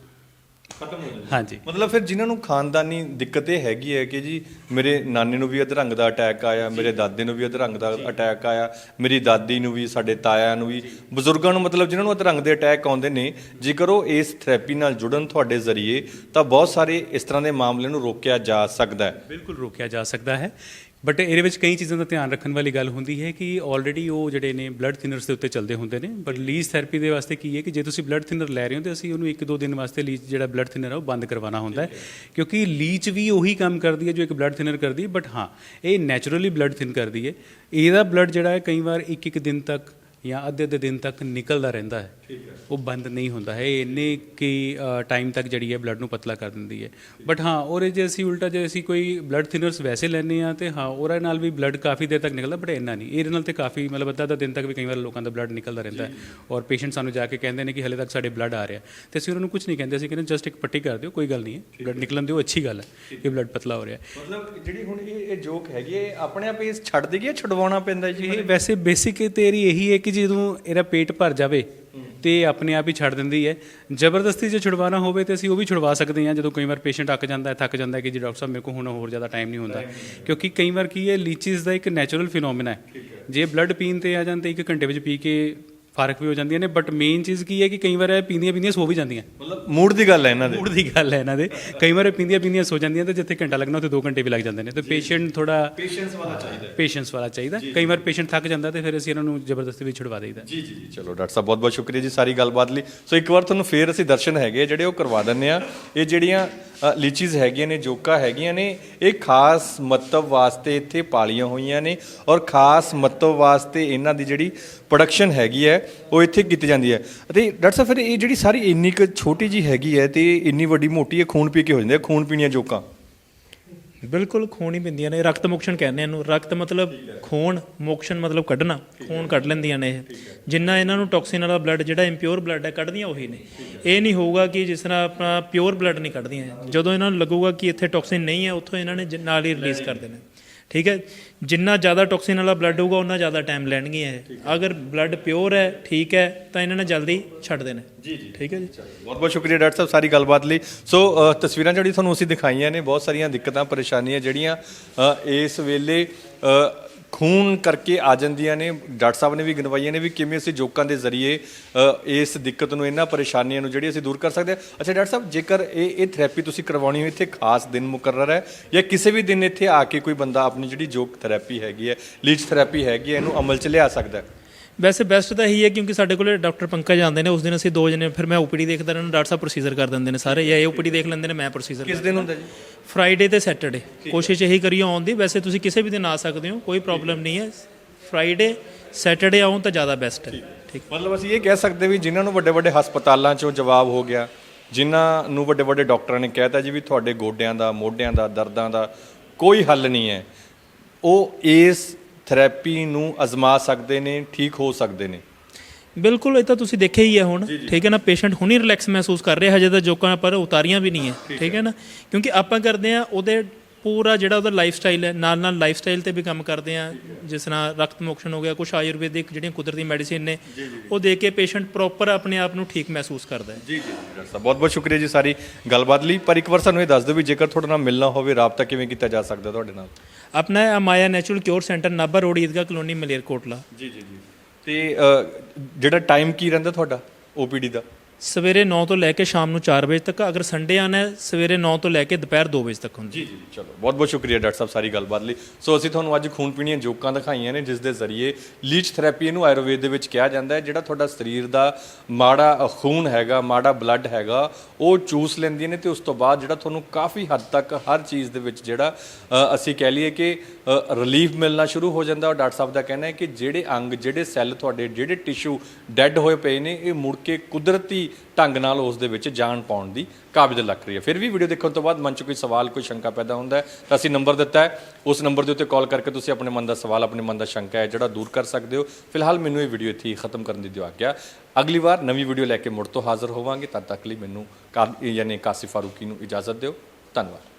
ਖਤਮ ਹੋ ਜਾਂਦਾ ਹਾਂਜੀ। ਮਤਲਬ ਫਿਰ ਜਿਨ੍ਹਾਂ ਨੂੰ ਖਾਨਦਾਨੀ ਦਿੱਕਤ ਇਹ ਹੈਗੀ ਹੈ ਕਿ ਜੀ ਮੇਰੇ ਨਾਨੇ ਨੂੰ ਵੀ ਅਧਰੰਗ ਦਾ ਅਟੈਕ ਆਇਆ ਮੇਰੇ ਦਾਦੇ ਨੂੰ ਵੀ ਅਧਰੰਗ ਦਾ ਅਟੈਕ ਆਇਆ ਮੇਰੀ ਦਾਦੀ ਨੂੰ ਵੀ ਸਾਡੇ ਤਾਇਆ ਨੂੰ ਵੀ ਬਜ਼ੁਰਗਾਂ ਨੂੰ ਮਤਲਬ ਜਿਨ੍ਹਾਂ ਨੂੰ ਅਧਰੰਗ ਦੇ ਅਟੈਕ ਆਉਂਦੇ ਨੇ ਜੇਕਰ ਉਹ ਇਸ ਥੈਰੇਪੀ ਨਾਲ ਜੁੜਨ ਤੁਹਾਡੇ ਜ਼ਰੀਏ ਤਾਂ ਬਹੁਤ ਸਾਰੇ ਇਸ ਤਰ੍ਹਾਂ ਦੇ ਮਾਮਲੇ ਨੂੰ ਰੋਕਿਆ ਜਾ ਸਕਦਾ ਹੈ। ਬਿਲਕੁਲ ਰੋਕਿਆ ਜਾ ਸਕਦਾ ਹੈ। ਬਟ ਇਹਦੇ ਵਿੱਚ ਕਈ ਚੀਜ਼ਾਂ ਦਾ ਧਿਆਨ ਰੱਖਣ ਵਾਲੀ ਗੱਲ ਹੁੰਦੀ ਹੈ ਕਿ ਆਲਰੇਡੀ ਉਹ ਜਿਹੜੇ ਨੇ ਬਲੱਡ ਥਿਨਰਸ ਦੇ ਉੱਤੇ ਚੱਲਦੇ ਹੁੰਦੇ ਨੇ ਬਟ ਲੀਜ਼ ਥੈਰੇਪੀ ਦੇ ਵਾਸਤੇ ਕੀ ਹੈ ਕਿ ਜੇ ਤੁਸੀਂ ਬਲੱਡ ਥਿਨਰ ਲੈ ਰਹੇ ਹੋ ਤੇ ਅਸੀਂ ਉਹਨੂੰ 1-2 ਦਿਨ ਵਾਸਤੇ ਲੀਜ਼ ਜਿਹੜਾ ਬਲੱਡ ਥਿਨਰ ਹੈ ਉਹ ਬੰਦ ਕਰਵਾਉਣਾ ਹੁੰਦਾ ਹੈ। ਕਿਉਂਕਿ ਲੀਚ ਵੀ ਉਹੀ ਕੰਮ ਕਰਦੀ ਹੈ ਜੋ ਇੱਕ ਬਲੱਡ ਥਿਨਰ ਕਰਦੀ ਹੈ ਬਟ ਹਾਂ ਇਹ ਨੈਚੁਰਲੀ ਬਲੱਡ ਥਿਨ ਕਰਦੀ ਹੈ। ਇਹਦਾ ਬਲੱਡ ਜਿਹੜਾ ਹੈ ਕਈ ਵਾਰ ਇੱਕ ਇੱਕ ਦਿਨ ਤੱਕ ਜਾਂ ਅੱਧੇ ਅੱਧੇ ਦਿਨ ਤੱਕ ਨਿਕਲਦਾ ਰਹਿੰਦਾ ਹੈ। ਉਹ ਬੰਦ ਨਹੀਂ ਹੁੰਦਾ ਹੈ। ਇਹ ਇੰਨੇ ਕਿ ਟਾਈਮ ਤੱਕ ਜਿਹੜੀ ਹੈ ਬਲੱਡ ਨੂੰ ਪਤਲਾ ਕਰ ਦਿੰਦੀ ਹੈ। ਬਟ ਹਾਂ ਉਹਦੇ ਜੇ ਅਸੀਂ ਉਲਟਾ ਜੇ ਅਸੀਂ ਕੋਈ ਬਲੱਡ ਥਿਨਰਸ ਵੈਸੇ ਲੈਂਦੇ ਆ ਤੇ ਹਾਂ ਉਹਦੇ ਨਾਲ ਵੀ ਬਲੱਡ ਕਾਫੀ ਦੇਰ ਤੱਕ ਨਿਕਲਦਾ ਬਟ ਇੰਨਾ ਨਹੀਂ। ਇਹਦੇ ਨਾਲ ਤੇ ਕਾਫੀ ਮਤਲਬ ਅੱਧਾ ਅੱਧਾ ਦਿਨ ਤੱਕ ਵੀ ਕਈ ਵਾਰ ਲੋਕਾਂ ਦਾ ਬਲੱਡ ਨਿਕਲਦਾ ਰਹਿੰਦਾ ਹੈ। ਔਰ ਪੇਸ਼ੈਂਟ ਸਾਨੂੰ ਜਾ ਕੇ ਕਹਿੰਦੇ ਨੇ ਕਿ ਹਲੇ ਤੱਕ ਸਾਡੇ ਬਲੱਡ ਆ ਰਿਹਾ ਤੇ ਅਸੀਂ ਉਹਨਾਂ ਨੂੰ ਕੁਝ ਨਹੀਂ ਕਹਿੰਦੇ ਅਸੀਂ ਕਹਿੰਦੇ ਜਸਟ ਇੱਕ ਪੱਟੀ ਕਰ ਦਿਓ ਕੋਈ ਗੱਲ ਨਹੀਂ ਹੈ। ਬਲੱਡ ਨਿਕਲਣ ਦਿਓ ਅੱਛੀ ਗੱਲ ਹੈ ਕਿ ਬਲੱਡ ਪਤਲਾ ਹੋ ਰਿਹਾ ਮਤਲਬ ਜਿਹੜੀ ਹੁਣ ਇਹ ਇਹ ਜੋਕ ਹੈਗੀ ਹੈ ਇਹ ਆਪਣੇ ਆਪ ਇਸ ਛੱਡ ਦੇਗੀ ਛਡਵਾਉਣਾ ਪੈਂਦਾ ਜੀ? ਇਹ ਵੈਸੇ ਬੇਸਿਕ ਤੇਰੀ ਇਹੀ ਹੈ ਕਿ ਜਦੋਂ ਇਹਦਾ ਪੇਟ ਭਰ ਜਾਵੇ ਤੇ ਇਹ ਆਪਣੇ ਆਪ ਹੀ ਛੱਡ ਦਿੰਦੀ ਹੈ। ਜ਼ਬਰਦਸਤੀ ਜੇ ਛੁਡਵਾਉਣਾ ਹੋਵੇ ਤੇ ਅਸੀਂ ਉਹ ਵੀ ਛੁਡਵਾ ਸਕਦੇ ਹਾਂ। ਜਦੋਂ ਕਈ ਵਾਰ ਪੇਸ਼ੈਂਟ ਅੱਕ ਜਾਂਦਾ ਹੈ ਥੱਕ ਜਾਂਦਾ ਹੈ ਕਿ ਜੀ ਡਾਕਟਰ ਸਾਹਿਬ ਮੇਰੇ ਕੋਲ ਹੁਣ ਹੋਰ ਜ਼ਿਆਦਾ ਟਾਈਮ ਨਹੀਂ ਹੁੰਦਾ। ਕਿਉਂਕਿ ਕਈ ਵਾਰ ਕੀ ਹੈ ਲੀਚੀਜ਼ ਦਾ ਇੱਕ ਨੈਚੁਰਲ ਫਿਨੋਮੀਨਾ ਹੈ। ਜੇ ਬਲੱਡ ਪੀਣ ਤੇ ਆ ਜਾਂਦੇ ਇੱਕ ਘੰਟੇ ਵਿੱਚ ਪੀ ਕੇ ਫ਼ਰਕ ਵੀ ਹੋ ਜਾਂਦੀਆਂ ਨੇ ਬਟ ਮੇਨ ਚੀਜ਼ ਕੀ ਹੈ ਕਿ ਕਈ ਵਾਰ ਇਹ ਪੀਂਦੀਆਂ ਪੀਂਦੀਆਂ ਸੋ ਵੀ ਜਾਂਦੀਆਂ। ਮਤਲਬ ਮੂਡ ਦੀ ਗੱਲ ਹੈ ਇਹਨਾਂ ਦੇ। ਮੂਡ ਦੀ ਗੱਲ ਹੈ ਇਹਨਾਂ ਦੇ। ਕਈ ਵਾਰ ਇਹ ਪੀਂਦੀਆਂ ਪੀਂਦੀਆਂ ਸੋ ਜਾਂਦੀਆਂ ਤੇ ਜਿੱਥੇ ਘੰਟਾ ਲੱਗਣਾ ਉੱਥੇ 2 ਘੰਟੇ ਵੀ ਲੱਗ ਜਾਂਦੇ ਨੇ। ਤੇ ਪੇਸ਼ੈਂਟ ਥੋੜਾ ਪੇਸ਼ੈਂਸ ਵਾਲਾ ਚਾਹੀਦਾ ਪੇਸ਼ੈਂਸ ਵਾਲਾ ਚਾਹੀਦਾ ਕਈ ਵਾਰ ਪੇਸ਼ੈਂਟ ਥੱਕ ਜਾਂਦਾ ਤੇ ਫਿਰ ਅਸੀਂ ਇਹਨਾਂ ਨੂੰ ਜ਼ਬਰਦਸਤੀ ਵੀ ਛੁਡਵਾ ਦੇਈਦਾ। ਜੀ ਜੀ ਜੀ। ਚਲੋ ਡਾਕਟਰ ਸਾਹਿਬ ਬਹੁਤ ਬਹੁਤ ਸ਼ੁਕਰੀਆ ਜੀ ਸਾਰੀ ਗੱਲਬਾਤ ਲਈ। ਸੋ ਇੱਕ ਵਾਰ ਤੁਹਾਨੂੰ ਫੇਰ ਅਸੀਂ ਦਰਸ਼ਨ ਹੈਗੇ ਜਿਹੜੇ ਉਹ ਕਰਵਾ ਦਿੰਨੇ ਆ ਇਹ ਜਿਹੜੀਆਂ ਲੀਚੀਜ਼ ਹੈਗੀਆਂ ਨੇ ਜੋਕਾ ਹੈਗੀਆਂ ਨੇ ਇਹ ਖਾਸ ਮਤਲਬ ਵਾਸਤੇ ਇੱਥੇ ਪਾਲੀਆਂ ਹੋਈਆਂ ਨੇ ਔਰ ਖਾਸ ਮਤਲਬ ਵਾਸਤੇ ਇਹਨਾਂ ਦੀ ਜਿਹੜੀ ਪ੍ਰੋਡਕਸ਼ਨ ਹੈਗੀ ਹੈ ਉਹ ਇੱਥੇ ਕੀਤੀ ਜਾਂਦੀ ਹੈ। ਅਤੇ ਡਾਕਟਰ ਸਾਹਿਬ, ਫਿਰ ਇਹ ਜਿਹੜੀ ਸਾਰੀ ਇੰਨੀ ਕੁ ਛੋਟੀ ਜੀ ਹੈਗੀ ਹੈ ਤੇ ਇੰਨੀ ਵੱਡੀ ਮੋਟੀ ਇਹ ਖੂਨ ਪੀ ਕੇ ਹੋ ਜਾਂਦੀ ਹੈ ਖੂਨ ਪੀਣੀਆਂ ਜੋਕਾਂ। ਬਿਲਕੁਲ ਖੂਨ ਹੀ ਪਿੰਦੀਆਂ ਨੇ, ਰਕਤ ਮੋਕਸ਼ਨ ਕਹਿੰਦੇ ਇਹਨੂੰ। ਰਕਤ ਮਤਲਬ ਖੂਨ, ਮੋਕਸ਼ਨ ਮਤਲਬ ਕੱਢਣਾ, ਖੂਨ ਕੱਢ ਲੈਂਦੀਆਂ ਨੇ ਇਹ। ਜਿੰਨਾ ਇਹਨਾਂ ਨੂੰ ਟੌਕਸਿਨ ਵਾਲਾ ਬਲੱਡ ਜਿਹੜਾ ਇੰਪਿਓਰ ਬਲੱਡ ਹੈ, ਕੱਢਦੀਆਂ ਉਹੀ ਨੇ। ਇਹ ਨਹੀਂ ਹੋਊਗਾ ਕਿ ਜਿਸ ਤਰ੍ਹਾਂ ਆਪਣਾ ਪਿਓਰ ਬਲੱਡ ਨਹੀਂ ਕੱਢਦੀਆਂ ਇਹ। ਜਦੋਂ ਇਹਨਾਂ ਨੂੰ ਲੱਗੂਗਾ ਕਿ ਇੱਥੇ ਟੌਕਸਿਨ ਨਹੀਂ ਹੈ, ਉੱਥੋਂ ਇਹਨਾਂ ਨੇ ਜ- ਨਾਲ ਹੀ ਰਿਲੀਜ਼ ਕਰ ਦੇਣਾ। ਠੀਕ ਹੈ? ਜਿੰਨਾ ਜ਼ਿਆਦਾ ਟੌਕਸਿਨ ਵਾਲਾ ਬਲੱਡ ਹੋਊਗਾ ਉਹਨਾਂ ਜ਼ਿਆਦਾ ਟਾਈਮ ਲੈਣਗੀਆਂ ਇਹ। ਅਗਰ ਬਲੱਡ ਪਿਓਰ ਹੈ ਠੀਕ ਹੈ ਤਾਂ ਇਹਨਾਂ ਨੇ ਜਲਦੀ ਛੱਡ ਦੇਣਾ। ਜੀ ਜੀ। ਠੀਕ ਹੈ ਜੀ? ਬਹੁਤ ਬਹੁਤ ਸ਼ੁਕਰੀਆ ਡਾਕਟਰ ਸਾਹਿਬ ਸਾਰੀ ਗੱਲਬਾਤ ਲਈ। ਸੋ ਤਸਵੀਰਾਂ ਜਿਹੜੀ ਤੁਹਾਨੂੰ ਅਸੀਂ ਦਿਖਾਈਆਂ ਨੇ ਬਹੁਤ ਸਾਰੀਆਂ ਦਿੱਕਤਾਂ ਪਰੇਸ਼ਾਨੀਆਂ ਜਿਹੜੀਆਂ ਇਸ ਵੇਲੇ ਖੂਨ ਕਰਕੇ ਆ ਜਾਂਦੀਆਂ ਨੇ ਡਾਕਟਰ ਸਾਹਿਬ ਨੇ ਵੀ ਗਿਣਵਾਈਆਂ ਨੇ ਵੀ ਕਿਵੇਂ ਅਸੀਂ ਜੋਕਾਂ ਦੇ ਜ਼ਰੀਏ ਅ, ਇਸ ਦਿੱਕਤ ਨੂੰ ਇਹਨਾਂ ਪਰੇਸ਼ਾਨੀਆਂ ਨੂੰ ਜਿਹੜੀ ਅਸੀਂ ਦੂਰ ਕਰ ਸਕਦੇ ਹਾਂ। ਅੱਛਾ ਡਾਕਟਰ ਸਾਹਿਬ ਜੇਕਰ ਇਹ ਇਹ ਥੈਰੇਪੀ ਤੁਸੀਂ ਕਰਵਾਉਣੀ ਹੋਈ ਇੱਥੇ ਖਾਸ ਦਿਨ ਮੁਕਰਰ ਹੈ ਜਾਂ ਕਿਸੇ ਵੀ ਦਿਨ ਇੱਥੇ ਆ ਕੇ ਕੋਈ ਬੰਦਾ ਆਪਣੀ ਜਿਹੜੀ ਜੋਕ ਥੈਰੇਪੀ ਹੈਗੀ ਹੈ ਲੀਚ ਥੈਰੇਪੀ ਹੈਗੀ ਹੈ ਇਹਨੂੰ ਅਮਲ 'ਚ ਲਿਆ ਸਕਦਾ ਹੈ? ਵੈਸੇ ਬੈਸਟ ਤਾਂ ਇਹੀ ਹੈ ਕਿਉਂਕਿ ਸਾਡੇ ਕੋਲੇ ਡਾਕਟਰ ਪੰਕਜ ਆਉਂਦੇ ਨੇ ਉਸ ਦਿਨ ਅਸੀਂ ਦੋ ਜਣੇ ਫਿਰ ਮੈਂ ਓਪੀਡੀ ਦੇਖਦਾ ਰਹਿਣਾ ਡਾਕਟਰ ਸਾਹਿਬ ਪ੍ਰੋਸੀਜਰ ਕਰ ਦਿੰਦੇ ਨੇ ਸਾਰੇ ਜਾਂ ਇਹ ਓਪੀਡੀ ਦੇਖ ਲੈਂਦੇ ਨੇ ਮੈਂ ਪ੍ਰੋਸੀਜਰ ਕਿਸ ਦਿਨ ਹੁੰਦਾ ਜੀ? ਫਰਾਈਡੇ ਤੇ ਸੈਟਰਡੇ ਕੋਸ਼ਿਸ਼ ਇਹੀ ਕਰੀਓ ਆਉਣ ਦੀ ਵੈਸੇ ਤੁਸੀਂ ਕਿਸੇ ਵੀ ਦਿਨ ਆ ਸਕਦੇ ਹੋ ਕੋਈ ਪ੍ਰੋਬਲਮ ਨਹੀਂ ਹੈ। ਫਰਾਈਡੇ ਸੈਟਰਡੇ ਆਉਂ ਤਾਂ ਜ਼ਿਆਦਾ ਬੈਸਟ ਹੈ। ਠੀਕ। ਮਤਲਬ ਅਸੀਂ ਇਹ ਕਹਿ ਸਕਦੇ ਵੀ ਜਿਨ੍ਹਾਂ ਨੂੰ ਵੱਡੇ ਵੱਡੇ ਹਸਪਤਾਲਾਂ 'ਚੋਂ ਜਵਾਬ ਹੋ ਗਿਆ ਜਿਨ੍ਹਾਂ ਨੂੰ ਵੱਡੇ ਵੱਡੇ ਡਾਕਟਰਾਂ ਨੇ ਕਹਿਤਾ ਜੀ ਵੀ ਤੁਹਾਡੇ ਗੋਡਿਆਂ ਦਾ ਮੋਢਿਆਂ ਦਾ ਦਰਦਾਂ ਦਾ ਕੋਈ ਹੱਲ ਨਹੀਂ ਹੈ ਉਹ ਇਸ ਥੈਰੇਪੀ ਨੂੰ ਅਜ਼ਮਾ ਸਕਦੇ ਨੇ ਠੀਕ ਹੋ ਸਕਦੇ ਨੇ। ਬਿਲਕੁਲ ਇਹ ਤਾਂ ਤੁਸੀਂ ਦੇਖਿਆ ਹੀ ਹੈ ਹੁਣ। ਠੀਕ ਹੈ ਨਾ ਪੇਸ਼ੈਂਟ ਹੁਣੀ ਰਿਲੈਕਸ ਮਹਿਸੂਸ ਕਰ ਰਿਹਾ ਹਜੇ ਤਾਂ ਜੋਕਾਂ ਪਰ ਉਤਾਰੀਆਂ ਵੀ ਨਹੀਂ ਹੈ। ਠੀਕ ਹੈ। ਨਾ ਕਿਉਂਕਿ ਆਪਾਂ ਕਰਦੇ ਆ ਉਹਦੇ ਪੂਰਾ ਜਿਹੜਾ ਉਹਦਾ ਲਾਈਫ ਸਟਾਈਲ ਹੈ ਨਾਲ ਨਾਲ ਲਾਈਫ ਸਟਾਈਲ ਤੇ ਵੀ ਕੰਮ ਕਰਦੇ ਆ ਜਿਸ ਤਰ੍ਹਾਂ ਰਕਤ ਮੋਕਸ਼ਨ ਹੋ ਗਿਆ ਕੁਝ ਆਯੁਰਵੈਦਿਕ ਜਿਹੜੀਆਂ ਕੁਦਰਤੀ ਮੈਡੀਸਿਨ ਨੇ ਉਹ ਦੇ ਕੇ ਪੇਸ਼ੈਂਟ ਪ੍ਰੋਪਰ ਆਪਣੇ ਆਪ ਨੂੰ ਠੀਕ ਮਹਿਸੂਸ ਕਰਦਾ ਹੈ। ਜੀ ਜੀ ਡਾਕਟਰ ਸਾਹਿਬ ਬਹੁਤ ਬਹੁਤ ਸ਼ੁਕਰੀਆ ਜੀ ਸਾਰੀ ਗੱਲਬਾਤ ਲਈ। ਪਰ ਇੱਕ ਵਾਰ ਸਾਨੂੰ ਇਹ ਦੱਸ ਦਿਓ ਵੀ ਜੇਕਰ ਤੁਹਾਡੇ ਨਾਲ ਮਿਲਣਾ ਹੋਵੇ ਰਾਬਤਾ ਕਿਵੇਂ ਕੀਤਾ ਜਾ ਸਕਦਾ ਤੁਹਾਡੇ ਨਾਲ? ਆਪਣਾ ਇਹ Maya natural cure centre Nabha road Eidgah colony Malerkotla. ਜੀ ਜੀ ਜੀ। ਤੇ ਅ, ਜਿਹੜਾ ਟਾਈਮ ਕੀ ਰਹਿੰਦਾ ਤੁਹਾਡਾ? ਓਪੀਡੀ ਦਾ? ਸਵੇਰੇ 9 ਤੋਂ ਲੈ ਕੇ ਸ਼ਾਮ ਨੂੰ 4 ਵਜੇ ਤੱਕ, ਅਗਰ ਸੰਡੇ ਆਣਾ ਹੈ, ਸਵੇਰੇ 9 ਤੋਂ ਲੈ ਕੇ ਦੁਪਹਿਰ 2 ਵਜੇ ਤੱਕ ਹੁੰਦੀ ਜੀ ਜੀ, ਚਲੋ, ਬਹੁਤ ਬਹੁਤ ਸ਼ੁਕਰੀਆ ਡਾਕਟਰ ਸਾਹਿਬ ਸਾਰੀ ਗੱਲਬਾਤ ਲਈ। ਸੋ ਅਸੀਂ ਤੁਹਾਨੂੰ ਅੱਜ ਖੂਨ ਪੀਣੀਆਂ ਜੋਕਾਂ ਦਿਖਾਈਆਂ ਨੇ, ਜਿਸ ਦੇ ਜ਼ਰੀਏ ਲੀਚ ਥੈਰੇਪੀ ਨੂੰ ਆਯੁਰਵੇਦ ਦੇ ਵਿੱਚ ਕਿਹਾ ਜਾਂਦਾ ਹੈ, ਜਿਹੜਾ ਤੁਹਾਡਾ ਸਰੀਰ ਦਾ ਮਾੜਾ ਖੂਨ ਹੈਗਾ, ਮਾੜਾ ਬਲੱਡ ਹੈਗਾ, ਉਹ ਚੂਸ ਲੈਂਦੀਆਂ ਨੇ ਤੇ ਉਸ ਤੋਂ ਬਾਅਦ ਜਿਹੜਾ ਤੁਹਾਨੂੰ ਕਾਫੀ ਹੱਦ ਤੱਕ ਹਰ ਚੀਜ਼ ਦੇ ਵਿੱਚ ਜਿਹੜਾ ਅਸੀਂ ਕਹਿ ਲਈਏ ਕਿ ਰਿਲੀਫ ਮਿਲਣਾ ਸ਼ੁਰੂ ਹੋ ਜਾਂਦਾ ਔਰ ਡਾਕਟਰ ਸਾਹਿਬ ਦਾ ਕਹਿਣਾ ਹੈ ਕਿ ਜਿਹੜੇ ਅੰਗ, ਜਿਹੜੇ ਸੈੱਲ ਤੁਹਾਡੇ, ਜਿਹੜੇ ਟਿਸ਼ੂ ਡੈੱਡ ਹੋਏ ਪਏ ਨੇ, ਇਹ ਮੁੜ ਕੇ ਕੁਦਰਤੀ ਢੰਗ ਨਾਲ ਉਸ ਦੇ ਵਿੱਚ ਜਾਣ ਪਾਉਣ ਦੀ ਕਾਬਿਲ ਲੱਗ ਰਹੀ ਹੈ। ਫਿਰ ਵੀ ਵੀਡੀਓ ਦੇਖਣ ਤੋਂ ਬਾਅਦ ਮਨ 'ਚ ਕੋਈ ਸਵਾਲ, ਕੋਈ ਸ਼ੰਕਾ ਪੈਦਾ ਹੁੰਦਾ ਹੈ, ਤਾਂ ਅਸੀਂ ਨੰਬਰ ਦਿੱਤਾ ਹੈ। ਉਸ ਨੰਬਰ ਦੇ ਉੱਤੇ ਕਾਲ ਕਰਕੇ ਤੁਸੀਂ ਆਪਣੇ ਮਨ ਦਾ ਸਵਾਲ, ਆਪਣੇ ਮਨ ਦਾ ਸ਼ੰਕਾ ਹੈ, ਜਿਹੜਾ ਦੂਰ ਕਰ ਸਕਦੇ ਹੋ। ਫਿਲਹਾਲ ਮੈਨੂੰ ਇਹ ਵੀਡੀਓ ਇੱਥੇ ਹੀ ਖਤਮ ਕਰਨ ਦੀ ਦਿਓ ਆਗਿਆ। ਅਗਲੀ ਵਾਰ ਨਵੀਂ ਵੀਡੀਓ ਲੈ ਕੇ ਮੁੜ ਤੋਂ ਹਾਜ਼ਰ ਹੋਵਾਂਗੇ, ਤਦ ਤੱਕ ਲਈ ਮੈਨੂੰ ਕਾ- ਯਾਨੀ ਕਾਸਿਫ ਫਾਰੂਕੀ ਨੂੰ ਇਜਾਜ਼ਤ ਦਿਓ। ਧੰਨਵਾਦ।